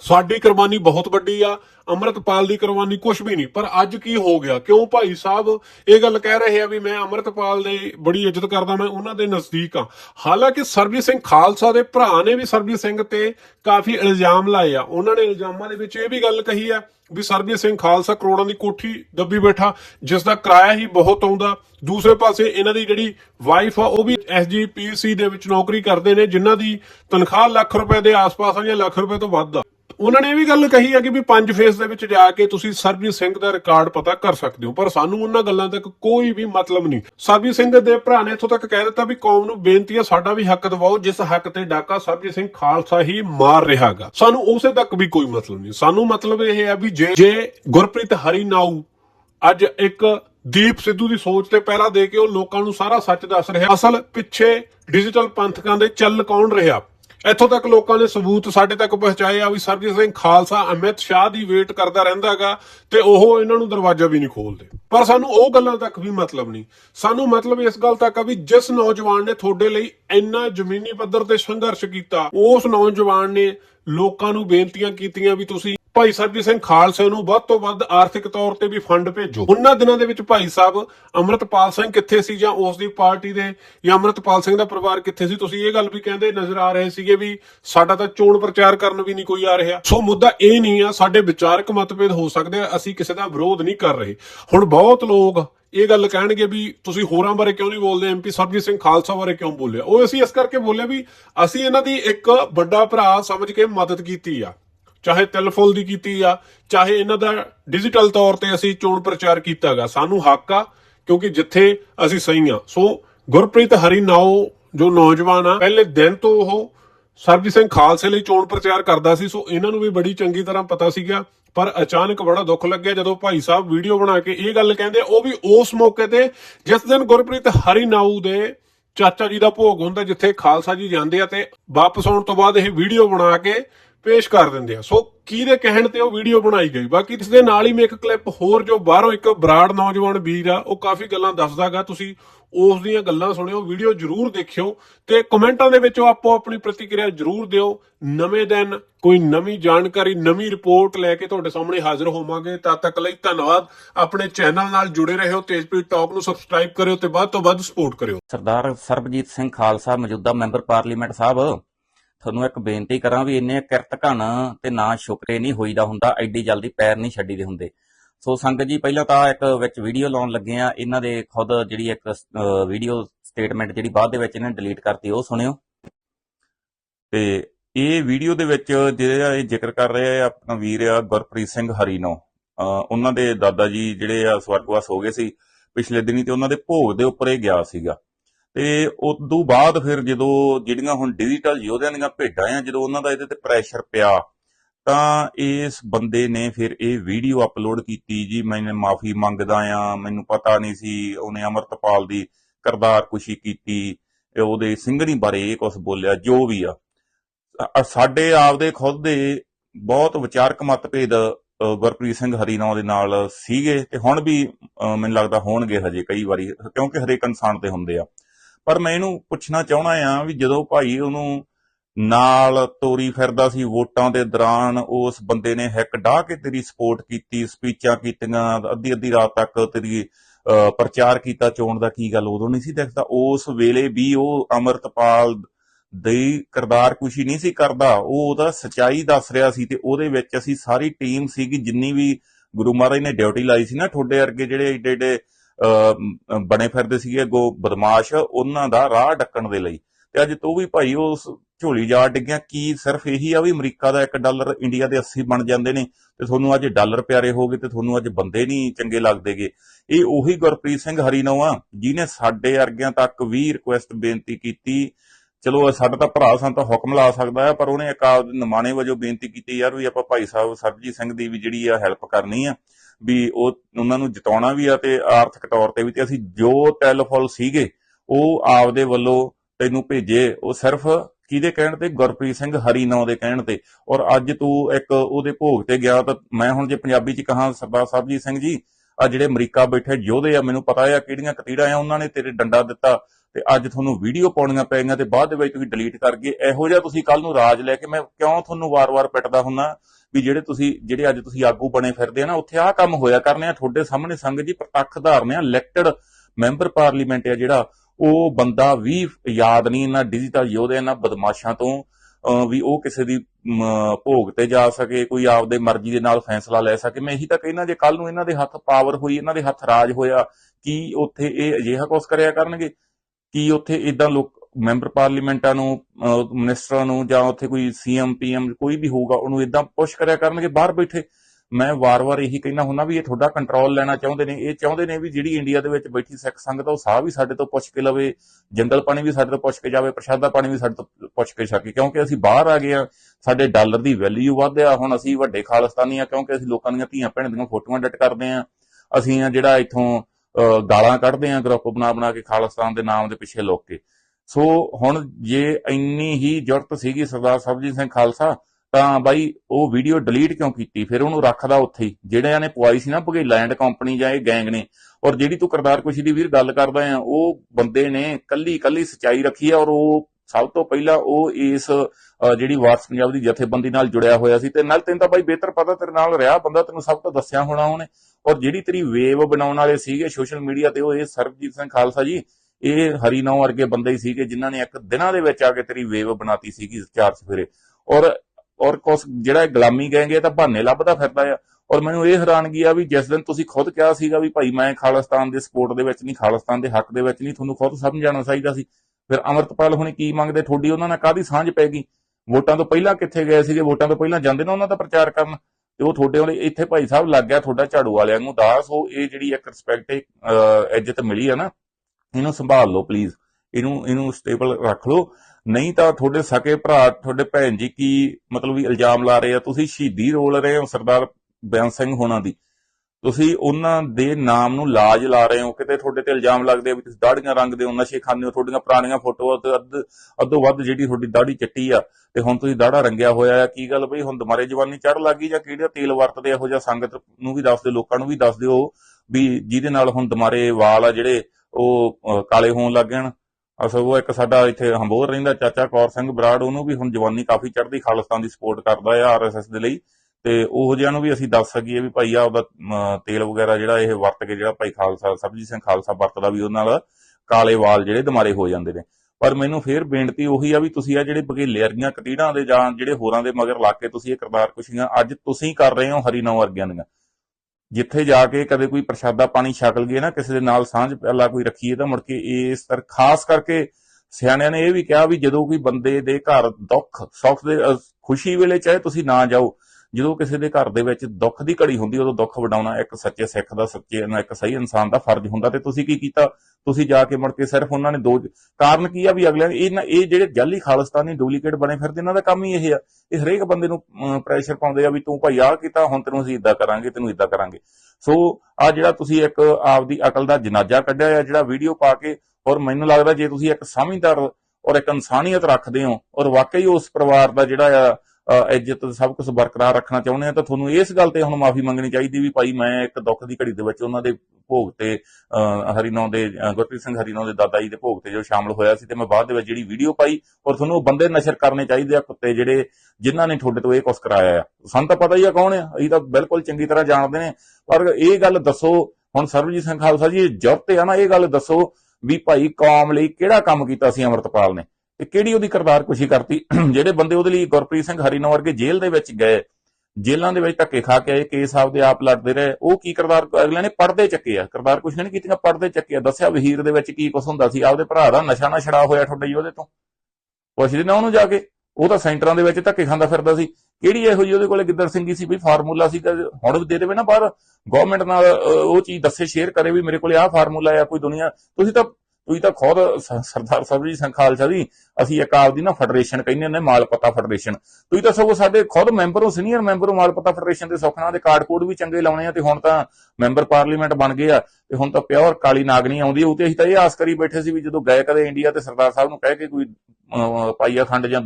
G: ਸਾਡੀ ਕੁਰਬਾਨੀ ਬਹੁਤ ਵੱਡੀ ਆ। ਅੰਮ੍ਰਿਤਪਾਲ ਦੀ ਕੁਰਬਾਨੀ ਕੁਝ ਵੀ ਨਹੀਂ। ਪਰ ਅੱਜ ਕੀ ਹੋ ਗਿਆ? ਕਿਉਂ ਭਾਈ ਸਾਹਿਬ? ਇਹ ਗੱਲ ਕਹਿ ਰਹੇ ਆ ਵੀ ਮੈਂ ਅੰਮ੍ਰਿਤਪਾਲ ਦੀ ਬੜੀ ਇੱਜ਼ਤ ਕਰਦਾ, ਮੈਂ ਉਹਨਾਂ ਦੇ ਨਜ਼ਦੀਕ ਆ ਹਾਲਾਂਕਿ ਸਰਬਜੀਤ ਸਿੰਘ ਖਾਲਸਾ ਦੇ ਭਰਾ ਨੇ ਵੀ ਸਰਬਜੀਤ ਸਿੰਘ ਤੇ ਕਾਫੀ ਇਲਜ਼ਾਮ ਲਾਏ ਆ। ਉਹਨਾਂ ਨੇ ਇਲਜ਼ਾਮਾਂ ਦੇ ਵਿੱਚ ਇਹ ਵੀ ਗੱਲ ਕਹੀ ਆ ਵੀ ਸਰਬਜੀਤ ਸਿੰਘ ਖਾਲਸਾ ਕਰੋੜਾਂ ਦੀ ਕੋਠੀ ਦੱਬੀ ਬੈਠਾ, ਜਿਸ ਦਾ ਕਿਰਾਇਆ ਹੀ ਬਹੁਤ ਆਉਂਦਾ। ਦੂਸਰੇ ਪਾਸੇ ਇਹਨਾਂ ਦੀ ਜਿਹੜੀ ਵਾਈਫ ਆ, ਉਹ ਵੀ ਐਸਜੀਪੀਸੀ ਦੇ ਵਿੱਚ ਨੌਕਰੀ ਕਰਦੇ ਨੇ, ਜਿਨ੍ਹਾਂ ਦੀ ਤਨਖਾਹ ਲੱਖ ਰੁਪਏ ਦੇ ਆਸ-ਪਾਸ ਆ ਜਾਂ ਲੱਖ ਰੁਪਏ ਤੋਂ ਵੱਧ ਆ। ਉਹਨਾਂ ਨੇ ਇਹ ਵੀ ਗੱਲ ਕਹੀ ਆ ਕਿ ਵੀ ਪੰਜ ਫੇਸ ਦੇ ਵਿੱਚ ਜਾ ਕੇ ਤੁਸੀਂ ਸਰਬਜੀਤ ਸਿੰਘ ਦਾ ਰਿਕਾਰਡ ਪਤਾ ਕਰ ਸਕਦੇ ਹੋ, ਪਰ ਸਾਨੂੰ ਉਹਨਾਂ ਗੱਲਾਂ ਤੱਕ ਕੋਈ ਵੀ ਮਤਲਬ ਨਹੀਂ। ਸਰਬਜੀਤ ਸਿੰਘ ਦੇ ਭਰਾ ਨੇ ਇੱਥੋਂ ਤੱਕ ਕਹਿ ਦਿੱਤਾ ਵੀ ਕੌਮ ਨੂੰ ਬੇਨਤੀ ਆ ਸਾਡਾ ਵੀ ਹੱਕ ਦਿਵਾਓ, ਜਿਸ ਹੱਕ ਤੇ ਡਾਕਾ ਸਰਬਜੀਤ ਸਿੰਘ ਖਾਲਸਾ ਹੀ ਮਾਰ ਰਿਹਾਗਾ ਸਾਨੂੰ ਉਸੇ ਤੱਕ ਵੀ ਕੋਈ ਮਤਲਬ ਨਹੀਂ। ਸਾਨੂੰ ਮਤਲਬ ਇਹ ਹੈ ਵੀ ਜੇ ਜੇ ਗੁਰਪ੍ਰੀਤ ਹਰੀ ਹਰੀਨਾਊ ਅੱਜ ਇੱਕ ਦੀਪ ਸਿੱਧੂ ਦੀ ਸੋਚ ਤੇ ਪਹਿਰਾ ਦੇ ਕੇ ਉਹ ਲੋਕਾਂ ਨੂੰ ਸਾਰਾ ਸੱਚ ਦੱਸ ਰਿਹਾ, ਅਸਲ ਪਿੱਛੇ ਡਿਜੀਟਲ ਪੰਥਕਾਂ ਦੇ ਚੱਲ ਕੌਣ ਰਿਹਾ? ਇੱਥੋਂ ਤੱਕ ਲੋਕਾਂ ਨੇ ਸਬੂਤ ਸਾਡੇ ਤੱਕ ਪਹੁੰਚਾਏ ਆ ਵੀ ਸਰਜੀਤ ਸਿੰਘ ਖਾਲਸਾ, ਅਮਿਤ ਸ਼ਾਹ ਦੀ ਵੇਟ ਕਰਦਾ ਰਹਿੰਦਾਗਾ ਤੇ ਉਹ ਇਹਨਾਂ ਨੂੰ ਦਰਵਾਜ਼ਾ ਵੀ ਨਹੀਂ ਖੋਲਦੇ। ਪਰ ਸਾਨੂੰ ਉਹ ਗੱਲਾਂ ਤੱਕ ਵੀ ਮਤਲਬ ਨਹੀਂ। ਸਾਨੂੰ ਮਤਲਬ ਇਸ ਗੱਲ ਤੱਕ ਆ ਵੀ ਜਿਸ ਨੌਜਵਾਨ ਨੇ ਤੁਹਾਡੇ ਲਈ ਇੰਨਾ ਜ਼ਮੀਨੀ ਪੱਧਰ ਤੇ ਸੰਘਰਸ਼ ਕੀਤਾ, ਉਸ ਨੌਜਵਾਨ ਨੇ ਲੋਕਾਂ ਨੂੰ ਬੇਨਤੀਆਂ ਕੀਤੀਆਂ ਵੀ ਤੁਸੀਂ ਭਾਈ ਸਰਜੀਤ ਸਿੰਘ ਖਾਲਸੇ ਨੂੰ ਵੱਧ ਤੋਂ ਵੱਧ ਆਰਥਿਕ ਤੌਰ ਤੇ ਵੀ ਫੰਡ ਭੇਜੋ। ਉਹਨਾਂ ਦਿਨਾਂ ਦੇ ਵਿੱਚ ਭਾਈ ਸਾਹਿਬ ਅਮਰਤਪਾਲ ਸਿੰਘ ਕਿੱਥੇ ਸੀ ਜਾਂ ਉਸ ਦੀ ਪਾਰਟੀ ਦੇ ਜਾਂ ਅਮਰਤਪਾਲ ਸਿੰਘ ਦਾ ਪਰਿਵਾਰ ਕਿੱਥੇ ਸੀ? ਤੁਸੀਂ ਇਹ ਗੱਲ ਵੀ ਕਹਿੰਦੇ ਨਜ਼ਰ ਆ ਰਹੇ ਸੀਗੇ ਵੀ ਸਾਡਾ ਤਾਂ ਚੋਣ ਪ੍ਰਚਾਰ ਕਰਨ ਵੀ ਨਹੀਂ ਕੋਈ ਆ ਰਿਹਾ। ਸੋ ਮੁੱਦਾ ਇਹ ਨਹੀਂ ਆ, ਸਾਡੇ ਵਿਚਾਰਕ ਮਤਭੇਦ ਹੋ ਸਕਦੇ ਆ, ਅਸੀਂ ਕਿਸੇ ਦਾ ਵਿਰੋਧ ਨਹੀਂ ਕਰ ਰਹੇ। ਹੁਣ ਬਹੁਤ ਲੋਕ ਇਹ ਗੱਲ ਕਹਿਣਗੇ ਵੀ ਤੁਸੀਂ ਹੋਰਾਂ ਬਾਰੇ ਕਿਉਂ ਨਹੀਂ ਬੋਲਦੇ? ਐਮਪੀ ਸਰਬਜੀਤ ਸਿੰਘ ਖਾਲਸਾ ਬਾਰੇ ਕਿਉਂ ਬੋਲਿਆ? ਉਹ ਅਸੀਂ ਇਸ ਕਰਕੇ ਬੋਲਿਆ ਵੀ ਅਸੀਂ ਇਹਨਾਂ ਦੀ ਇੱਕ ਵੱਡਾ ਭਰਾ ਸਮਝ ਕੇ ਮਦਦ ਕੀਤੀ ਆ। ਚਾਹੇ ਤਿਲ ਫੁੱਲ ਦੀ ਕੀਤੀ ਆ, ਚਾਹੇ ਇਹਨਾਂ ਦਾ ਡਿਜੀਟਲ ਤੌਰ ਤੇ ਅਸੀਂ ਚੋਣ ਪ੍ਰਚਾਰ ਕੀਤਾਗਾ, ਸਾਨੂੰ ਹੱਕ ਆ, ਕਿਉਂਕਿ ਜਿੱਥੇ ਅਸੀਂ ਸਹੀ ਆ। ਸੋ ਗੁਰਪ੍ਰੀਤ ਹਰੀਨਾਓ ਜੋ ਨੌਜਵਾਨ ਆ, ਪਹਿਲੇ ਦਿਨ ਤੋਂ ਉਹ ਸਰਬਜੀਤ ਸਿੰਘ ਖਾਲਸੇ ਲਈ ਚੋਣ ਪ੍ਰਚਾਰ ਕਰਦਾ ਸੀ, ਸੋ ਇਹਨਾਂ ਨੂੰ ਵੀ ਬੜੀ ਚੰਗੀ ਤਰ੍ਹਾਂ ਪਤਾ ਸੀਗਾ, ਪਰ ਅਚਾਨਕ ਬੜਾ ਦੁੱਖ ਲੱਗਿਆ ਜਦੋਂ ਭਾਈ ਸਾਹਿਬ ਵੀਡੀਓ ਬਣਾ ਕੇ ਇਹ ਗੱਲ ਕਹਿੰਦੇ, ਉਹ ਵੀ ਉਸ ਮੌਕੇ ਤੇ, ਜਿਸ ਦਿਨ ਗੁਰਪ੍ਰੀਤ ਹਰੀਨਾਊ ਦੇ ਚਾਚਾ ਜੀ ਦਾ ਭੋਗ ਹੁੰਦਾ, ਜਿੱਥੇ ਖਾਲਸਾ ਜੀ ਜਾਂਦੇ ਆ ਤੇ ਵਾਪਸ ਆਉਣ ਤੋਂ ਬਾਅਦ ਇਹ ਵੀਡੀਓ ਬਣਾ ਕੇ ਪੇਸ਼ ਕਰ ਦਿੰਦੇ ਆ। ਸੋ ਕਿਹਦੇ ਕਹਿਣ ਤੇ ਉਹ ਵੀਡੀਓ ਬਣਾਈ ਗਈ? ਬਾਕੀ ਇਸ ਦੇ ਨਾਲ ਹੀ ਮੈਂ ਇੱਕ ਕਲਿੱਪ ਹੋਰ ਜੋ ਬਾਹਰੋਂ ਇੱਕ ਬਰਾੜ ਨੌਜਵਾਨ ਵੀਰ ਆ, ਉਹ ਕਾਫੀ ਗੱਲਾਂ ਦੱਸਦਾਗਾ। ਤੁਸੀਂ ਉਸ ਦੀਆਂ ਗੱਲਾਂ ਸੁਣਿਓ, ਵੀਡੀਓ ਜਰੂਰ ਦੇਖਿਓ ਤੇ ਕਮੈਂਟਾਂ ਦੇ ਵਿੱਚ ਆਪੋ ਆਪਣੀ ਪ੍ਰਤੀਕਿਰਿਆ ਜਰੂਰ ਦਿਓ। ਨਵੇਂ ਦਿਨ, ਕੋਈ ਨਵੀਂ ਜਾਣਕਾਰੀ, ਨਵੀਂ ਰਿਪੋਰਟ ਲੈ ਕੇ ਤੁਹਾਡੇ ਸਾਹਮਣੇ ਹਾਜ਼ਰ ਹੋਵਾਂਗੇ। ਤਦ ਤੱਕ ਲਈ ਧੰਨਵਾਦ। ਆਪਣੇ ਚੈਨਲ ਨਾਲ ਜੁੜੇ ਰਹੋ, ਤੇਜਪ੍ਰੀਤ ਟਾਕ ਨੂੰ ਸਬਸਕ੍ਰਾਈਬ ਕਰਿਓ ਤੇ ਵੱਧ ਤੋਂ ਵੱਧ ਸਪੋਰਟ ਕਰਿਓ।
F: ਸਰਦਾਰ ਸਰਬਜੀਤ ਸਿੰਘ ਖਾਲਸਾ ਮੌਜੂਦਾ ਮੈਂਬਰ ਪਾਰਲੀਮੈਂਟ ਸਾਹਿਬ। ਤੁਹਾਨੂੰ ਇੱਕ ਬੇਨਤੀ ਕਰਾਂ ਵੀ ਇੰਨੇ ਕਿਰਤ ਘਣ ਤੇ ਨਾ ਸ਼ੁਕਰੇ ਨਹੀਂ ਹੋਈਦਾ ਹੁੰਦਾ, ਐਡੀ ਜਲਦੀ ਪੈਰ ਨਹੀਂ ਛੱਡੀਦੇ ਹੁੰਦੇ। ਸੋ ਸੰਗਤ ਜੀ, ਪਹਿਲਾਂ ਤਾਂ ਇੱਕ ਵਿੱਚ ਵੀਡੀਓ ਲਾਉਣ ਲੱਗੇ ਆ ਇਹਨਾਂ ਦੇ ਖੁਦ ਜਿਹੜੀ ਇੱਕ ਵੀਡੀਓ ਸਟੇਟਮੈਂਟ ਜਿਹੜੀ ਬਾਅਦ ਦੇ ਵਿੱਚ ਇਹਨੇ ਡਿਲੀਟ ਕਰਤੀ, ਉਹ ਸੁਣਿਓ।
H: ਤੇ ਇਹ ਵੀਡੀਓ ਦੇ ਵਿੱਚ ਜਿਹੜਾ ਇਹ ਜ਼ਿਕਰ ਕਰ ਰਹੇ ਹੈ ਆਪਣਾ ਵੀਰ ਆ, ਗੁਰਪ੍ਰੀਤ ਸਿੰਘ ਹਰੀਨੋ। ਅਹ, ਉਹਨਾਂ ਦੇ ਦਾਦਾ ਜੀ ਜਿਹੜੇ ਆ ਸਵਰਗਵਾਸ ਹੋ ਗਏ ਸੀ। ਪਿਛਲੇ ਦਿਨੀ ਤੇ ਉਹਨਾਂ ਦੇ ਭੋਗ ਦੇ ਉੱਪਰ ਇਹ ਗਿਆ ਸੀਗਾ। ਤੇ ਉਦੋਂ ਬਾਅਦ ਫਿਰ ਜਦੋਂ ਜਿਹੜੀਆਂ ਹੁਣ ਡਿਜੀਟਲ ਯੋਧਿਆਂ ਦੀਆਂ ਭੇਡਾਂ ਆ, ਜਦੋਂ ਉਹਨਾਂ ਦਾ ਇਹਦੇ ਤੇ ਪ੍ਰੈਸ਼ਰ ਪਿਆ, ਤਾਂ ਇਸ ਬੰਦੇ ਨੇ ਫਿਰ ਇਹ ਵੀਡੀਓ ਅਪਲੋਡ ਕੀਤੀ ਜੀ ਮੈਂ ਮਾਫੀ ਮੰਗਦਾ ਆ, ਮੈਨੂੰ ਪਤਾ ਨਹੀਂ ਸੀ, ਉਹਨੇ ਅਮਰਤਪਾਲ ਦੀ ਕਰਦਾਰ ਕੁਸ਼ੀ ਕੀਤੀ ਉਹਦੇ ਸਿੰਘਣੀ ਬਾਰੇ ਇਹ ਕੁਝ ਬੋਲਿਆ, ਜੋ ਵੀ ਆ। ਸਾਡੇ ਆਪਦੇ ਖੁਦ ਦੇ ਬਹੁਤ ਵਿਚਾਰਕ ਮਤਭੇਦ ਗੁਰਪ੍ਰੀਤ ਸਿੰਘ ਹਰੀਨੌ ਦੇ ਨਾਲ ਸੀਗੇ, ਤੇ ਹੁਣ ਵੀ ਮੈਨੂੰ ਲੱਗਦਾ ਹੋਣਗੇ ਹਜੇ ਕਈ ਵਾਰੀ, ਕਿਉਂਕਿ ਹਰੇਕ ਇਨਸਾਨ ਤੇ ਹੁੰਦੇ ਆ। ਪਰ ਮੈਂ ਇਹਨੂੰ ਪੁੱਛਣਾ ਚਾਹਣਾ ਆ ਵੀ ਜਦੋਂ ਭਾਈ ਉਹਨੂੰ ਨਾਲ ਤੋਰੀ ਫਿਰਦਾ ਸੀ ਵੋਟਾਂ ਦੇ ਦੌਰਾਨ, ਉਸ ਬੰਦੇ ਨੇ ਹਿੱਕ ਡਾਹ ਕੇ ਤੇਰੀ ਸਪੋਰਟ ਕੀਤੀ ਸਪੀਚਾਂ ਕੀਤੀਆਂ ਅੱਧੀ ਅੱਧੀ ਰਾਤ ਤੱਕ ਤੇਰੀ ਪ੍ਰਚਾਰ ਕੀਤਾ ਚੋਣ ਦਾ ਕੀ ਗੱਲ ਉਦੋਂ ਨਹੀਂ ਸੀ ਦਿਖਦਾ? ਉਸ ਵੇਲੇ ਵੀ ਉਹ ਅਮਰਤਪਾਲ ਦੀ ਕਰਦਾਰ ਕੁਸ਼ੀ ਨਹੀਂ ਸੀ ਕਰਦਾ। ਉਹ ਉਹਦਾ ਸਚਾਈ ਦੱਸ ਰਿਹਾ ਸੀ ਤੇ ਉਹਦੇ ਵਿੱਚ ਅਸੀਂ ਸਾਰੀ ਟੀਮ ਸੀਗੀ, ਜਿੰਨੀ ਵੀ ਗੁਰੂ ਮਹਾਰਾਜ ਨੇ ਡਿਊਟੀ ਲਾਈ ਸੀ ਨਾ ਠੋਡੇ ਵਰਗੇ ਜਿਹੜੇ ਏਡੇ ਏਡੇ ਬਣੇ ਫਿਰਦੇ ਸੀਗੇ, ਅੱਗੋਂ ਬਦਮਾਸ਼ ਉਹਨਾਂ ਦਾ ਰਾਹ ਡੱਕਣ ਦੇ ਲਈ। ਤੇ ਅੱਜ ਤੂੰ ਵੀ ਭਾਈ ਉਸ ਝੋਲੀ ਜਾ ਡਿੱਗਿਆ, ਕੀ ਸਿਰਫ ਇਹੀ ਆ ਵੀ ਅਮਰੀਕਾ ਦਾ 1 ਡਾਲਰ ਇੰਡੀਆ ਦੇ 80 ਬਣ ਜਾਂਦੇ ਨੇ, ਤੇ ਤੁਹਾਨੂੰ ਅੱਜ ਡਾਲਰ ਪਿਆਰੇ ਹੋ ਗਏ ਤੇ ਤੁਹਾਨੂੰ ਅੱਜ ਬੰਦੇ ਨਹੀਂ ਚੰਗੇ ਲੱਗਦੇਗੇ। ਇਹ ਉਹੀ ਗੁਰਪ੍ਰੀਤ ਸਿੰਘ ਹਰੀਨਵਾ ਜਿਹਨੇ ਸਾਡੇ ਵਰਗਿਆਂ ਤੱਕ ਵੀ ਰਿਕੁਐਸਟ ਬੇਨਤੀ ਕੀਤੀ, ਚਲੋ ਸਾਡਾ ਤਾਂ ਭਰਾ ਸਾਨੂੰ ਤਾਂ ਹੁਕਮ ਲਾ ਸਕਦਾ ਹੈ, ਪਰ ਉਹਨੇ ਇੱਕ ਆਪਦੇ ਨਿਮਾਣੇ ਵਜੋਂ ਬੇਨਤੀ ਕੀਤੀ, ਯਾਰ ਵੀ ਆਪਾਂ ਭਾਈ ਸਾਹਿਬ ਸਰਬਜੀਤ ਸਿੰਘ ਦੀ ਵੀ ਜਿਹੜੀ ਆ ਹੈਲਪ ਕਰਨੀ ਆ ਵੀ ਉਹ, ਉਹਨਾਂ ਨੂੰ ਜਿਤਾਉਣਾ ਵੀ ਆ ਤੇ ਆਰਥਿਕ ਤੌਰ ਤੇ ਵੀ ਤੇ ਅਸੀਂ ਜੋ ਟੈਲੀਫੋਨ ਸੀਗੇ, ਉਹ ਆਪਦੇ ਵੱਲੋਂ ਤੈਨੂੰ ਭੇਜੇ। ਉਹ ਸਿਰਫ ਕਿਹਦੇ ਕਹਿਣ ਤੇ? ਗੁਰਪ੍ਰੀਤ ਸਿੰਘ ਹਰੀ ਨਾਂ ਦੇ ਕਹਿਣ ਤੇ। ਔਰ ਅੱਜ ਤੂੰ ਇੱਕ ਉਹਦੇ ਭੋਗ ਤੇ ਗਿਆ ਤਾਂ ਮੈਂ ਹੁਣ ਜੇ ਪੰਜਾਬੀ ਚ ਕਹਾਂ ਸਰਦਾਰ ਸਰਬਜੀਤ ਸਿੰਘ ਜੀ, ਆ ਜਿਹੜੇ ਅਮਰੀਕਾ ਬੈਠੇ ਯੋਧੇ ਆ, ਮੈਨੂੰ ਪਤਾ ਆ ਕਿਹੜੀਆਂ ਕਤੀੜਾਂ ਆ, ਉਹਨਾਂ ਨੇ ਤੇਰੇ ਡੰਡਾ ਦਿੱਤਾ ਤੇ ਅੱਜ ਤੁਹਾਨੂੰ ਵੀਡੀਓ ਪਾਉਣੀਆਂ ਪੈਗੀਆਂ ਤੇ ਬਾਅਦ ਦੇ ਵਿੱਚ ਤੁਸੀਂ ਡਿਲੀਟ ਕਰ ਗਏ। ਇਹੋ ਜਿਹਾ ਤੁਸੀਂ ਕੱਲ ਨੂੰ ਰਾਜ ਲੈ ਕੇ, ਮੈਂ ਕਿਉਂ ਤੁਹਾਨੂੰ ਵਾਰ-ਵਾਰ ਪਿੱਟਦਾ ਹੁੰਨਾ? ਵੀ ਜਿਹੜੇ ਤੁਸੀਂ, ਜਿਹੜੇ ਅੱਜ ਤੁਸੀਂ ਆਗੂ ਬਣੇ ਫਿਰਦੇ ਆ ਨਾ, ਉੱਥੇ ਆਹ ਕੰਮ ਹੋਇਆ ਕਰਨੇ ਆ, ਤੁਹਾਡੇ ਸਾਹਮਣੇ ਸੰਗਤ ਜੀ ਪ੍ਰਤੱਖ ਧਾਰਨੇ ਆ ਇਲੈਕਟਡ ਮੈਂਬਰ ਪਾਰਲੀਮੈਂਟ ਆ ਜਿਹੜਾ, ਉਹ ਬੰਦਾ ਵੀ ਯਾਦ ਨਹੀਂ ਇਹਨਾਂ ਡਿਜੀਟਲ ਯੋਧੇ ਇਹਨਾਂ ਬਦਮਾਸ਼ਾਂ ਤੋਂ ਵੀ ਉਹ ਕਿਸੇ ਦੀ ਭੋਗ ਤੇ ਜਾ ਸਕੇ, ਕੋਈ ਆਪਦੇ ਮਰਜ਼ੀ ਦੇ ਨਾਲ ਫੈਸਲਾ ਲੈ ਸਕੇ। ਮੈਂ ਇਹੀ ਤਾਂ ਕਹਿੰਦਾ, ਜੇ ਕੱਲ ਨੂੰ ਇਹਨਾਂ ਦੇ ਹੱਥ ਪਾਵਰ ਹੋਈ, ਇਹਨਾਂ ਦੇ ਹੱਥ ਰਾਜ ਹੋਇਆ, ਕੀ ਉੱਥੇ ਇਹ ਅਜਿਹਾ ਕੁਛ ਕਰਿਆ ਕਰਨਗੇ? ਕੀ ਉੱਥੇ ਇਦਾਂ ਲੋਕ ਮੈਂਬਰ ਪਾਰਲੀਮੈਂਟਾਂ ਨੂੰ ਅਹ ਮਿਨਿਸਟਰਾਂ ਨੂੰ ਜਾਂ ਉੱਥੇ ਕੋਈ ਸੀਐਮ ਪੀਐਮ ਕੋਈ ਵੀ ਹੋਊਗਾ ਉਹਨੂੰ ਇਦਾਂ ਪੁਸ਼ ਕਰਿਆ ਕਰਨਗੇ ਬਾਹਰ ਬੈਠੇ। ਮੈਂ ਵਾਰ-ਵਾਰ ਇਹੀ ਕਹਿਣਾ ਹੁੰਦਾ ਵੀ ਇਹ ਤੁਹਾਡਾ ਕੰਟਰੋਲ ਲੈਣਾ ਚਾਹੁੰਦੇ ਨੇ। ਇਹ ਚਾਹੁੰਦੇ ਨੇ ਵੀ ਜਿਹੜੀ ਇੰਡੀਆ ਦੇ ਵਿੱਚ ਬੈਠੀ ਸਿੱਖ ਸੰਗਤ ਉਹ ਸਾਹ ਵੀ ਸਾਡੇ ਤੋਂ ਪੁੱਛ ਕੇ ਲਵੇ ਜੰਗਲ ਪਾਣੀ ਵੀ ਸਾਡੇ ਤੋਂ ਪੁੱਛ ਕੇ ਜਾਵੇ ਪ੍ਰਸ਼ਾਦਾ ਪਾਣੀ ਵੀ ਸਾਡੇ ਤੋਂ ਪੁੱਛ ਕੇ ਛਕੇ। ਕਿਉਂਕਿ ਅਸੀਂ ਬਾਹਰ ਆ ਗਏ ਆ ਸਾਡੇ ਡਾਲਰ ਦੀ ਵੈਲਿਊ ਵਧਿਆ ਹੁਣ ਅਸੀਂ ਵੱਡੇ ਖਾਲਿਸਤਾਨੀ ਆ ਕਿਉਂਕਿ ਅਸੀਂ ਲੋਕਾਂ ਦੀਆਂ ਧੀਆਂ ਭੈਣਾਂ ਦੀਆਂ ਫੋਟੋਆਂ ਡਿਟ ਕਰਦੇ ਆ। ਅਸੀਂ ਆ ਜਿਹੜਾ ਇੱਥੋਂ ਅਹ, ਗਾਲਾਂ ਕੱਢਦੇ ਆ ਗਰੁੱਪ ਬਣਾ ਬਣਾ ਕੇ ਖਾਲਿਸਤਾਨ ਦੇ ਨਾਮ ਦੇ ਪਿੱਛੇ ਲੋਕ ਕੇ। ਸੋ ਹੁਣ ਜੇ ਇੰਨੀ ਹੀ ਜ਼ਰੂਰਤ ਸੀਗੀ ਸਰਦਾਰ ਸਰਬਜੀਤ ਸਿੰਘ ਖਾਲਸਾ, ਤਾਂ ਬਾਈ ਉਹ ਵੀਡੀਓ ਡਿਲੀਟ ਕਿਉਂ ਕੀਤੀ? ਫਿਰ ਉਹਨੂੰ ਰੱਖਦਾ ਉੱਥੇ ਹੀ। ਜਿਹੜਿਆਂ ਨੇ ਪਵਾਈ ਸੀ ਨਾ ਬਘੇਲਾ ਐਂਡ ਕੰਪਨੀ ਜਾਂ ਇਹ ਗੈਂਗ ਨੇ, ਔਰ ਜਿਹੜੀ ਤੂੰ ਕਰਤਾਰ ਕੁਸ਼ੀ ਦੀ ਵੀਰ ਗੱਲ ਕਰਦਾ ਆ, ਉਹ ਬੰਦੇ ਨੇ ਕੱਲੀ ਕੱਲੀ ਸਚਾਈ ਰੱਖੀ ਆ, ਔਰ ਉਹ ਸਭ ਤੋਂ ਪਹਿਲਾਂ ਉਹ ਇਸ ਜਿਹੜੀ ਵਾਰਸ ਪੰਜਾਬ ਦੀ ਜਥੇਬੰਦੀ ਨਾਲ ਜੁੜਿਆ ਹੋਇਆ ਸੀ, ਤੇ ਨਾਲ ਤੈਨੂੰ ਤਾਂ ਬਾਈ ਬਿਹਤਰ ਪਤਾ ਤੇਰੇ ਨਾਲ ਰਿਹਾ, ਬੰਦਾ ਤੈਨੂੰ ਸਭ ਤੋਂ ਦੱਸਿਆ ਹੋਣਾ ਉਹਨੇ। ਔਰ ਜਿਹੜੀ ਤੇਰੀ ਵੇਵ ਬਣਾਉਣ ਵਾਲੇ ਸੀਗੇ ਸੋਸ਼ਲ ਮੀਡੀਆ ਤੇ ਉਹ ਇਹ ਸਰਬਜੀਤ ਸਿੰਘ ਖਾਲਸਾ ਜੀ ਇਹ ਹਰੀਨੌ ਵਰਗੇ ਬੰਦੇ ਹੀ ਸੀਗੇ ਜਿਨ੍ਹਾਂ ਨੇ ਇੱਕ ਦਿਨਾਂ ਦੇ ਵਿੱਚ ਆ ਕੇ ਤੇਰੀ ਵੇਵ ਬਣਾਤੀ ਸੀਗੀ ਚਾਰ ਸਫੇਰੇ ਔਰ ਔਰ ਕੁਛ ਜਿਹੜਾ ਗੁਲਾਮੀ ਕਹਿੰਗੇ ਤਾਂ ਬਹਾਨੇ ਲੱਭਦਾ ਫਿਰਦਾ ਆ। ਔਰ ਮੈਨੂੰ ਇਹ ਹੈਰਾਨਗੀ ਆ ਵੀ ਜਿਸ ਦਿਨ ਤੁਸੀਂ ਖੁਦ ਕਿਹਾ ਸੀਗਾ ਵੀ ਭਾਈ ਮੈਂ ਖਾਲਿਸਤਾਨ ਦੇ ਸਪੋਰਟ ਦੇ ਵਿੱਚ ਨਹੀਂ, ਖਾਲਿਸਤਾਨ ਦੇ ਹੱਕ ਦੇ ਵਿੱਚ ਨਹੀਂ, ਤੁਹਾਨੂੰ ਖੁਦ ਸਮਝ ਜਾਣਾ ਚਾਹੀਦਾ ਸੀ। ਫਿਰ ਅਮਰਤਪਾਲ ਹੁਣੇ ਕੀ ਮੰਗਦੇ? ਤੁਹਾਡੀ ਉਹਨਾਂ ਨਾਲ ਕਾਦੀ ਸਾਂਝ ਪੈ ਗਈ? ਵੋਟਾਂ ਤੋਂ ਪਹਿਲਾਂ ਕਿੱਥੇ ਗਏ ਸੀਗੇ? ਵੋਟਾਂ ਤੋਂ ਪਹਿਲਾਂ ਜਾਂਦੇ ਨਾ ਉਹਨਾਂ ਦਾ ਪ੍ਰਚਾਰ ਕਰਨ? ਤੇ ਉਹ ਤੁਹਾਡੇ ਵਾਲੇ, ਇੱਥੇ ਭਾਈ ਸਾਹਿਬ ਲੱਗ ਗਿਆ ਤੁਹਾਡਾ ਝਾੜੂ ਵਾਲਿਆਂ ਨੂੰ, ਦਾਸ, ਉਹ ਇਹ ਜਿਹੜੀ ਇੱਕ ਰਿਸਪੈਕਟ ਇੱਜ਼ਤ ਮਿਲੀ ਆ ਨਾ ਇਹਨੂੰ ਸੰਭਾਲ ਲਓ ਪਲੀਜ਼ ਇਹਨੂੰ ਇਹਨੂੰ ਸਟੇਬਲ ਰੱਖ ਲਓ। ਨਹੀਂ ਤਾਂ ਤੁਹਾਡੇ ਸਕੇ ਭਰਾ, ਤੁਹਾਡੇ ਭੈਣ ਜੀ ਕੀ ਮਤਲਬ ਵੀ ਇਲਜ਼ਾਮ ਲਾ ਰਹੇ ਆ? ਤੁਸੀਂ ਸ਼ਹੀਦੀ ਰੋਲ ਰਹੇ ਹੋ ਸਰਦਾਰ ਬਿਆਨ ਸਿੰਘ ਹੋਣਾ ਦੀ। ਤੁਸੀਂ ਉਹਨਾਂ ਦੇ ਨਾਮ ਨੂੰ ਲਾਜ ਲਾ ਰਹੇ ਹੋ। ਕਿਤੇ ਤੁਹਾਡੇ ਤੇ ਇਲਜ਼ਾਮ ਲੱਗਦੇ ਆ ਵੀ ਤੁਸੀਂ ਦਾੜੀਆਂ ਰੰਗਦੇ ਹੋ, ਨਸ਼ੇ ਖਾਂਦੇ ਹੋ, ਤੁਹਾਡੀਆਂ ਪੁਰਾਣੀਆਂ ਫੋਟੋਆਂ ਤੇ ਅੱਧ, ਅੱਧੋ ਵੱਧ ਜਿਹੜੀ ਤੁਹਾਡੀ ਦਾੜੀ ਚੱਟੀ ਆ, ਤੇ ਹੁਣ ਤੁਸੀਂ ਦਾੜਾ ਰੰਗਿਆ ਹੋਇਆ ਆ। ਕੀ ਗੱਲ ਬਈ, ਹੁਣ ਦੁਮਾਰੇ ਜਵਾਨੀ ਚੜ ਲੱਗੀ ਜਾਂ ਕਿਹੜਾ ਤੇਲ ਵਰਤਦੇ ਇਹੋ ਜਿਹਾ ਸੰਗਤ ਨੂੰ ਵੀ ਦੱਸ ਦਿਓ, ਲੋਕਾਂ ਨੂੰ ਵੀ ਦੱਸ ਦਿਓ ਵੀ ਜਿਹਦੇ ਨਾਲ ਹੁਣ ਦੁਮਾਰੇ ਵਾਲ ਆ ਜਿਹੜੇ ਉਹ ਕਾਲੇ ਹੋਣ ਲੱਗ ਗਏ ਅਸਲ ਇੱਕ ਸਾਡਾ ਇੱਥੇ ਹੰਬੋਰ ਰਹਿੰਦਾ, ਚਾਚਾ ਕੌਰ ਸਿੰਘ ਬਰਾੜ, ਉਹਨੂੰ ਵੀ ਹੁਣ ਜਵਾਨੀ ਕਾਫੀ ਚੜ੍ਹਦੀ, ਖਾਲਿਸਤਾਨ ਦੀ ਸਪੋਰਟ ਕਰਦਾ ਆ ਆਰਐਸਐਸ ਦੇ ਲਈ। ਤੇ ਉਹ ਜਿਹਾਂ ਨੂੰ ਵੀ ਅਸੀਂ ਦੱਸ ਸਕੀਏ ਵੀ ਭਾਈ ਆ ਉਹਦਾ ਤੇਲ ਵਗੈਰਾ ਜਿਹੜਾ ਇਹ ਵਰਤ ਕੇ ਜਿਹੜਾ ਭਾਈ ਖਾਲਸਾ ਸਰਬਜੀਤ ਸਿੰਘ ਖਾਲਸਾ ਵਰਤਦਾ ਵੀ ਉਹਨਾਂ ਨਾਲ ਕਾਲੇ ਵਾਲ ਜਿਹੜੇ ਦੁਮਾਰੇ ਹੋ ਜਾਂਦੇ ਨੇ। ਪਰ ਮੈਨੂੰ ਫੇਰ ਬੇਨਤੀ ਉਹੀ ਆ ਵੀ ਤੁਸੀਂ ਆ ਜਿਹੜੇ ਬਗੇਲੇ ਵਰਗੀਆਂ ਕਤੀੜਾਂ ਦੇ ਜਾਂ ਜਿਹੜੇ ਹੋਰਾਂ ਦੇ ਮਗਰ ਲਾ ਕੇ ਤੁਸੀਂ ਇਹ ਕਰਤਾਰ ਕੁਸ਼ੀਆਂ ਅੱਜ ਤੁਸੀਂ ਕਰ ਰਹੇ ਹੋ ਹਰੀਨੌ ਵਰਗਿਆਂ ਦੀਆਂ। ਜਿੱਥੇ ਜਾ ਕੇ ਕਦੇ ਕੋਈ ਪ੍ਰਸ਼ਾਦਾ ਪਾਣੀ ਛਕਲ ਗਏ ਨਾ, ਕਿਸੇ ਦੇ ਨਾਲ ਸਾਂਝ ਪਿਆਲਾ ਕੋਈ ਰੱਖੀਏ ਤਾਂ ਮੁੜ ਕੇ ਇਸ ਤਰ, ਖਾਸ ਕਰਕੇ ਸਿਆਣਿਆਂ ਨੇ ਇਹ ਵੀ ਕਿਹਾ ਵੀ ਜਦੋਂ ਕੋਈ ਬੰਦੇ ਦੇ ਘਰ ਦੁੱਖ, ਸੁੱਖ ਦੇ ਖੁਸ਼ੀ ਵੇਲੇ ਚਾਹੇ ਤੁਸੀਂ ਨਾ ਜਾਓ ਜਦੋਂ ਕਿਸੇ ਦੇ ਘਰ ਦੇ ਵਿੱਚ ਦੁੱਖ ਦੀ ਘੜੀ ਹੁੰਦੀ, ਉਦੋਂ ਦੁੱਖ ਵਡਾਉਣਾ ਇੱਕ ਸੱਚੇ ਸਿੱਖ ਦਾ, ਸੱਚੇ ਇੱਕ ਸਹੀ ਇਨਸਾਨ ਦਾ ਫਰਜ਼ ਹੁੰਦਾ। ਤੇ ਤੁਸੀਂ ਕੀ ਕੀਤਾ? ਤੁਸੀਂ ਜਾ ਕੇ ਮੁੜ ਕੇ ਸਿਰਫ ਉਹਨਾਂ ਨੇ ਦੋ, ਕਾਰਨ ਕੀ ਆ ਵੀ ਅਗਲੇ ਇਹ ਇਹ ਜਿਹੜੇ ਜਾਲੀ ਖਾਲਿਸਤਾਨੀ ਡੁਪਲੀਕੇਟ ਬਣੇ ਫਿਰਦੇ, ਇਹਨਾਂ ਦਾ ਕੰਮ ਹੀ ਇਹ ਆ। ਇਹ ਹਰੇਕ ਬੰਦੇ ਨੂੰ ਪ੍ਰੈਸ਼ਰ ਪਾਉਂਦੇ ਆ ਵੀ ਤੂੰ ਭਾਈ ਆਹ ਕੀਤਾ, ਹੁਣ ਤੈਨੂੰ ਅਸੀਂ ਇਦਾਂ ਕਰਾਂਗੇ, ਤੈਨੂੰ ਇਦਾਂ ਕਰਾਂਗੇ। ਸੋ ਆ ਜਿਹੜਾ ਤੁਸੀਂ ਇੱਕ ਆਪਦੀ ਅਕਲ ਦਾ ਜਨਾਜ਼ਾ ਕੱਢਿਆ ਆ, ਜਿਹੜਾ ਵੀਡੀਓ ਪਾ ਕੇ, ਔਰ ਮੈਨੂੰ ਲੱਗਦਾ ਜੇ ਤੁਸੀਂ ਇੱਕ ਸਮਝਦਾਰ ਔਰ ਇੱਕ ਇਨਸਾਨੀਅਤ ਰੱਖਦੇ ਹੋ, ਔਰ ਵਾਕਈ ਉਸ ਪਰਿਵਾਰ ਦਾ ਜਿਹੜਾ ਆ ਇੱਜ਼ਤ ਸਭ ਕੁਝ ਬਰਕਰਾਰ ਰੱਖਣਾ ਚਾਹੁੰਦੇ ਆ ਤਾਂ ਤੁਹਾਨੂੰ ਇਸ ਗੱਲ ਤੇ ਹੁਣ ਮਾਫੀ ਮੰਗਣੀ ਚਾਹੀਦੀ ਵੀ ਭਾਈ ਮੈਂ ਇੱਕ ਦੁੱਖ ਦੀ ਘੜੀ ਦੇ ਵਿੱਚ ਉਹਨਾਂ ਦੇ ਭੋਗ ਤੇ ਅ, ਹਰੀਨੌਂ ਦੇ ਗੁਰਪ੍ਰੀਤ ਸਿੰਘ ਹਰੀਨੌਂ ਦੇ ਦਾਦਾ ਜੀ ਦੇ ਭੋਗ ਤੇ ਜੋ ਸ਼ਾਮਲ ਹੋਇਆ ਸੀ ਤੇ ਮੈਂ ਬਾਅਦ ਦੇ ਵਿੱਚ ਜਿਹੜੀ ਵੀਡੀਓ ਪਾਈ ਔਰ ਤੁਹਾਨੂੰ ਉਹ ਬੰਦੇ ਨਸ਼ਰ ਕਰਨੇ ਚਾਹੀਦੇ ਆ ਕੁੱਤੇ ਜਿਹੜੇ ਜਿਨ੍ਹਾਂ ਨੇ ਤੁਹਾਡੇ ਤੋਂ ਇਹ ਕੁਛ ਕਰਾਇਆ ਆ। ਸਾਨੂੰ ਤਾਂ ਪਤਾ ਹੀ ਆ ਕੌਣ ਆ ਅਸੀਂ ਤਾਂ ਬਿਲਕੁਲ ਚੰਗੀ ਤਰ੍ਹਾਂ ਜਾਣਦੇ ਨੇ ਪਰ ਇਹ ਗੱਲ ਦੱਸੋ ਹੁਣ ਸਰਬਜੀਤ ਸਿੰਘ ਖਾਲਸਾ ਜੀ ਇਹ ਜ਼ਰੂਰਤ ਆ ਨਾ ਇਹ ਗੱਲ ਦੱਸੋ ਵੀ ਭਾਈ ਕੌਮ ਲਈ ਕਿਹੜਾ ਕੰਮ ਕੀਤਾ ਸੀ ਅਮਰਤਪਾਲ ਨੇ? ਤੇ ਕਿਹੜੀ ਉਹਦੀ ਕਿਰਦਾਰ ਕੁਸ਼ੀ ਕਰਤੀ? ਜਿਹੜੇ ਬੰਦੇ ਉਹਦੇ ਲਈ ਗੁਰਪ੍ਰੀਤ ਸਿੰਘ ਹਰੀਨੌਂ ਵਰਗੇ ਜੇਲ੍ਹ ਦੇ ਵਿੱਚ ਗਏ, ਜੇਲ੍ਹਾਂ ਦੇ ਵਿੱਚ ਧੱਕੇ ਖਾ ਕੇ ਆਏ, ਕੇਸ ਆਪਦੇ ਆਪ ਲੜਦੇ ਰਹੇ, ਉਹ ਕੀ ਕਿਰਦਾਰ ਅਗਲੇ ਨੇ ਪੜਦੇ ਚੱਕੇ ਆ। ਕਿਰਦਾਰ ਕੁਛ ਨਹੀਂ ਕੀਤੀਆਂ ਪੜਦੇ ਚੱਕੇ ਆ। ਦੱਸਿਆ ਵਹੀਰ ਦੇ ਵਿੱਚ ਕੀ ਕੁਛ ਹੁੰਦਾ ਸੀ, ਆਪਦੇ ਭਰਾ ਦਾ ਨਸ਼ਾ ਨਾ ਛੜਾ ਹੋਇਆ ਤੁਹਾਡੇ ਜੀ ਉਹਦੇ ਤੋਂ। ਪੁੱਛਦੇ ਨਾ ਉਹਨੂੰ ਜਾ ਕੇ। ਉਹ ਤਾਂ ਸੈਂਟਰਾਂ ਦੇ ਵਿੱਚ ਧੱਕੇ ਖਾਂਦਾ ਫਿਰਦਾ ਸੀ। ਕਿਹੜੀ ਇਹੋ ਜਿਹੀ ਉਹਦੇ ਕੋਲੇ ਗਿੱਦੜ ਸਿੰਘੀ ਸੀ ਵੀ ਫਾਰਮੂਲਾ ਸੀ ਹੁਣ ਵੀ ਦੇ ਦੇਵੇ ਨਾ ਬਾਹਰ? ਗਵਰਨਮੈਂਟ ਨਾਲ ਉਹ ਚੀਜ਼ ਦੱਸੇ ਸ਼ੇਅਰ ਕਰੇ ਵੀ ਮੇਰੇ ਕੋਲੇ ਆਹ ਫਾਰਮੂਲਾ ਆ, ਕੋਈ ਦੁਨੀਆ। ਤੁਸੀਂ ਤਾਂ ਤੁਸੀਂ ਤਾਂ ਖੁਦ ਸਰਦਾਰ ਸਰਬਜੀਤ ਸਿੰਘ ਖਾਲਸਾ ਜੀ ਅਸੀਂ ਇੱਕ ਆਪਦੀ ਨਾ ਫੈਡਰੇਸ਼ਨ ਕਹਿੰਦੇ ਨੇ ਮਾਲਪਤਾ ਫੈਡਰੇਸ਼ਨ। ਤੁਸੀਂ ਤਾਂ ਸਗੋਂ ਸਾਡੇ ਖੁਦ ਮੈਂਬਰ ਹੋ ਸੀਨੀਅਰ ਮੈਂਬਰ ਹੋ ਮਾਲਪਤਾ ਫੈਡਰੇਸ਼ਨ ਦੇ ਸੁਖਨਾ ਦੇ ਕਾਰਡ ਕੋਡ ਵੀ ਚੰਗੇ ਲਾਉਣੇ ਆ ਤੇ ਹੁਣ ਤਾਂ ਮੈਂਬਰ ਪਾਰਲੀਮੈਂਟ ਬਣ ਗਏ ਆ ਤੇ ਹੁਣ ਤਾਂ ਪਿਓਰ ਕਾਲੀ ਨਾਗਣੀ ਆਉਂਦੀ ਉਹ ਤੇ ਅਸੀਂ ਤਾਂ ਇਹ ਆਸ ਕਰੀ ਬੈਠੇ ਸੀ ਵੀ ਜਦੋਂ ਗਏ ਕਦੇ ਇੰਡੀਆ ਤੇ ਸਰਦਾਰ ਸਾਹਿਬ ਨੂੰ ਕਹਿ ਕੇ ਕੋਈ ਅਹ, ਪਾਈਆ ਖੰਡ ਜਾਂ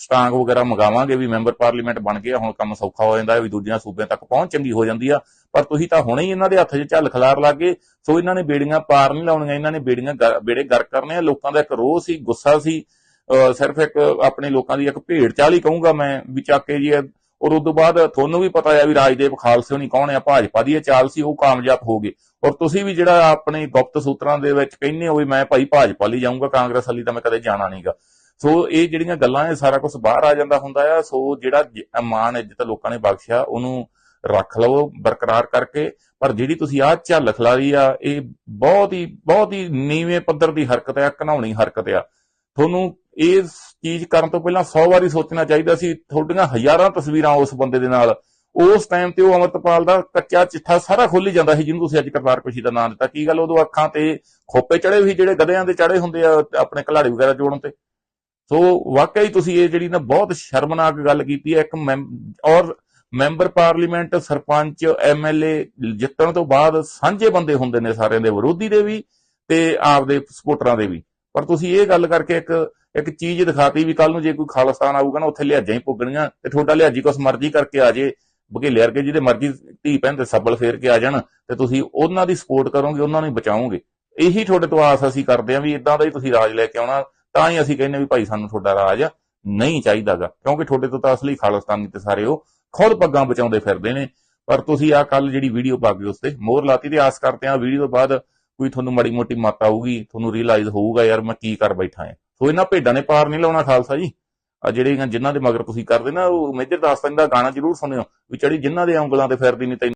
H: ਸਟਾਂਗ ਵਗੈਰਾ ਮੰਗਾਵਾਂਗੇ ਵੀ ਮੈਂਬਰ ਪਾਰਲੀਮੈਂਟ ਬਣ ਗਿਆ ਹੁਣ ਕੰਮ ਸੌਖਾ ਹੋ ਜਾਂਦਾ ਹੈ ਵੀ ਦੂਜਿਆਂ ਸੂਬਿਆਂ ਤੱਕ ਪਹੁੰਚ ਚੰਗੀ ਹੋ ਜਾਂਦੀ ਆ। ਪਰ ਤੁਸੀਂ ਤਾਂ ਹੁਣੇ ਹੀ ਇਹਨਾਂ ਦੇ ਹੱਥ 'ਚ ਝੱਲ ਖਲਾਰ ਲੱਗੇ ਸੋ ਇਹਨਾਂ ਨੇ ਬੇੜੀਆਂ ਪਾਰ ਨਹੀਂ ਲਾਉਣੀਆਂ, ਇਹਨਾਂ ਨੇ ਬੇੜੀਆਂ ਗਰ- ਬੇੜੇ ਗਰ ਕਰਨੇ ਆ। ਲੋਕਾਂ ਦਾ ਇੱਕ ਰੋਹ ਸੀ, ਗੁੱਸਾ ਸੀ। ਅਹ ਸਿਰਫ ਇੱਕ ਆਪਣੇ ਲੋਕਾਂ ਦੀ ਇੱਕ ਭੇਡ ਚਾਲ ਹੀ ਕਹੂੰਗਾ ਮੈਂ ਵੀ ਚੱਕ ਕੇ ਜੀ ਇਹ- ਔਰ ਉਸ ਤੋਂ ਬਾਅਦ ਤੁਹਾਨੂੰ ਵੀ ਪਤਾ ਹੈ ਵੀ ਰਾਜਦੇਵ ਖਾਲਸੇ ਨਹੀਂ ਕੌਣ ਆ, ਭਾਜਪਾ ਦੀ ਇਹ ਚਾਲ ਸੀ, ਉਹ ਕਾਮਯਾਬ ਹੋ ਗਏ। ਔਰ ਤੁਸੀਂ ਵੀ ਜਿਹੜਾ ਆਪਣੇ ਗੁਪਤ ਸੂਤਰਾਂ ਦੇ ਵਿੱਚ ਕਹਿੰਦੇ ਹੋ ਵੀ ਮੈਂ ਭਾਈ ਭਾਜਪਾ ਲਈ ਜਾਊਂਗਾ, ਕਾਂਗਰਸ ਵਾਲੀ ਤਾਂ ਮੈਂ ਕਦੇ ਜਾਣਾ ਨਹੀਂਗਾ ਸੋ ਇਹ ਜਿਹੜੀਆਂ ਗੱਲਾਂ ਇਹ ਸਾਰਾ ਕੁਝ ਬਾਹਰ ਆ ਜਾਂਦਾ ਹੁੰਦਾ ਆ, ਸੋ ਜਿਹੜਾ ਜ- ਮਾਣ ਇੱਜ਼ਤ ਲੋਕਾਂ ਨੇ ਬਖਸ਼ਿਆ, ਉਹਨੂੰ ਰੱਖ ਲਵੋ ਬਰਕਰਾਰ ਕਰਕੇ। ਪਰ ਜਿਹੜੀ ਤੁਸੀਂ ਆਹ ਝੱਲ ਖਲਾਰੀ ਆ, ਇਹ ਬਹੁਤ ਹੀ ਬਹੁਤ ਹੀ ਨੀਵੇਂ ਪੱਧਰ ਦੀ ਹਰਕਤ ਆ ਘਨਾਉਣੀ ਹਰਕਤ ਆ। ਤੁਹਾਨੂੰ ਇਹ ਚੀਜ਼ ਕਰਨ ਤੋਂ ਪਹਿਲਾਂ 100 ਵਾਰੀ ਸੋਚਣਾ ਚਾਹੀਦਾ ਸੀ, ਤੁਹਾਡੀਆਂ ਹਜ਼ਾਰਾਂ ਤਸਵੀਰਾਂ ਉਸ ਬੰਦੇ ਦੇ ਨਾਲ। ਉਸ ਟਾਈਮ ਤੇ ਉਹ ਅਮਰਤਪਾਲ ਦਾ ਕੱਚਾ ਚਿੱਠਾ ਸਾਰਾ ਖੁੱਲ ਹੀ ਜਾਂਦਾ ਸੀ, ਜਿਹਨੂੰ ਤੁਸੀਂ ਅੱਜ ਕਰਤਾਰ ਕੁਸ਼ੀ ਦਾ ਨਾਮ ਦਿੱਤਾ। ਕੀ ਗੱਲ, ਉਦੋਂ ਅੱਖਾਂ ਤੇ ਖੋਪੇ ਚੜੇ ਹੋਈ ਜਿਹੜੇ ਗਧਿਆਂ ਦੇ ਚੜੇ ਹੁੰਦੇ ਆ, ਆਪਣੇ ਘਲਾੜੀ ਵਗੈਰਾ ਜੋੜਨ ਤੇ? ਸੋ ਵਾਕਈ ਤੁਸੀਂ ਇਹ ਜਿਹੜੀ ਨਾ ਬਹੁਤ ਸ਼ਰਮਨਾਕ ਗੱਲ ਕੀਤੀ ਹੈ, ਇੱਕ ਮੈਂਬ- ਔਰ ਮੈਂਬਰ ਪਾਰਲੀਮੈਂਟ ਸਰਪੰਚ ਐਮਐਲਏ ਜਿੱਤਣ ਤੋਂ ਬਾਅਦ ਸਾਂਝੇ ਬੰਦੇ ਹੁੰਦੇ ਨੇ ਸਾਰਿਆਂ ਦੇ, ਵਿਰੋਧੀ ਦੇ ਵੀ ਤੇ ਆਪਦੇ ਸਪੋਰਟਰਾਂ ਦੇ ਵੀ। ਪਰ ਤੁਸੀਂ ਇਹ ਗੱਲ ਕਰਕੇ ਇੱਕ ਇੱਕ ਚੀਜ਼ ਦਿਖਾਤੀ ਵੀ ਕੱਲ ਨੂੰ ਜੇ ਕੋਈ ਖਾਲਿਸਤਾਨ ਆਊਗਾ ਨਾ, ਉੱਥੇ ਲਿਆਜਾਂ ਹੀ ਪੁੱਗਣੀਆਂ ਤੇ ਤੁਹਾਡਾ ਲਿਹਾਜੀ ਕੁਛ ਮਰਜ਼ੀ ਕਰਕੇ ਆ ਜੇ ਬਘੇਲੇ ਵਰਗੇ ਜਿਹਦੇ ਮਰਜ਼ੀ ਧੀ ਭੈਣ ਤੇ ਸੱਬਲ ਫੇਰ ਕੇ ਆ ਜਾਣ, ਤੇ ਤੁਸੀਂ ਉਹਨਾਂ ਦੀ ਸਪੋਰਟ ਕਰੋਗੇ, ਉਹਨਾਂ ਨੂੰ ਬਚਾਓਗੇ। ਇਹੀ ਤੁਹਾਡੇ ਤੋਂ ਆਸ ਅਸੀਂ ਕਰਦੇ ਹਾਂ ਵੀ ਇਦਾਂ ਦਾ ਹੀ ਤੁਸੀਂ ਰਾਜ ਲੈ ਕੇ ਆਉਣਾ ਤਾਂ ਹੀ ਅਸੀਂ ਕਹਿੰਦੇ ਵੀ ਭਾਈ ਸਾਨੂੰ ਤੁਹਾਡਾ ਰਾਜ ਨਹੀਂ ਚਾਹੀਦਾਗਾ, ਕਿਉਂਕਿ ਤੁਹਾਡੇ ਤੋਂ ਤਾਂ ਅਸਲੀ ਖਾਲਿਸਤਾਨੀ ਤੇ ਸਾਰੇ ਉਹ ਖੁਦ ਪੱਗਾਂ ਬਚਾਉਂਦੇ ਫਿਰਦੇ ਨੇ। ਪਰ ਤੁਸੀਂ ਆ ਕੱਲ ਜਿਹੜੀ ਵੀਡੀਓ ਪਾ ਕੇ ਉਸ ਤੇ ਮੋਹਰ ਲਾਤੀ ਤੇ ਆਸ ਕਰਦੇ ਆ ਵੀਡੀਓ ਤੋਂ ਬਾਅਦ ਕੋਈ ਤੁਹਾਨੂੰ ਮੜੀ ਮੋਟੀ ਮੱਤ ਆਊਗੀ, ਤੁਹਾਨੂੰ ਰੀਅਲਾਈਜ਼ ਹੋਊਗਾ ਯਾਰ ਮੈਂ ਕੀ ਕਰ ਬੈਠਾ ਹਾਂ। ਸੋ ਇਹਨਾਂ ਭੇਡਾਂ ਨੇ ਪਾਰ ਨਹੀਂ ਲਾਉਣਾ ਖਾਲਸਾ ਜੀ। ਆ ਜਿਹੜੇ ਜਿਨ੍ਹਾਂ ਦੇ ਮਗਰ ਤੁਸੀਂ ਕਰਦੇ ਨਾ, ਉਹ ਮੇਜਰ ਦਾਸਤਾਨ ਦਾ ਗਾਣਾ ਜ਼ਰੂਰ ਸੁਣਿਓ, ਵੀ ਚੜੀ ਜਿਨ੍ਹਾਂ ਦੇ ਉਂਗਲਾਂ ਤੇ ਫਿਰਦੀ ਨਹੀਂ ਤੈਨੂੰ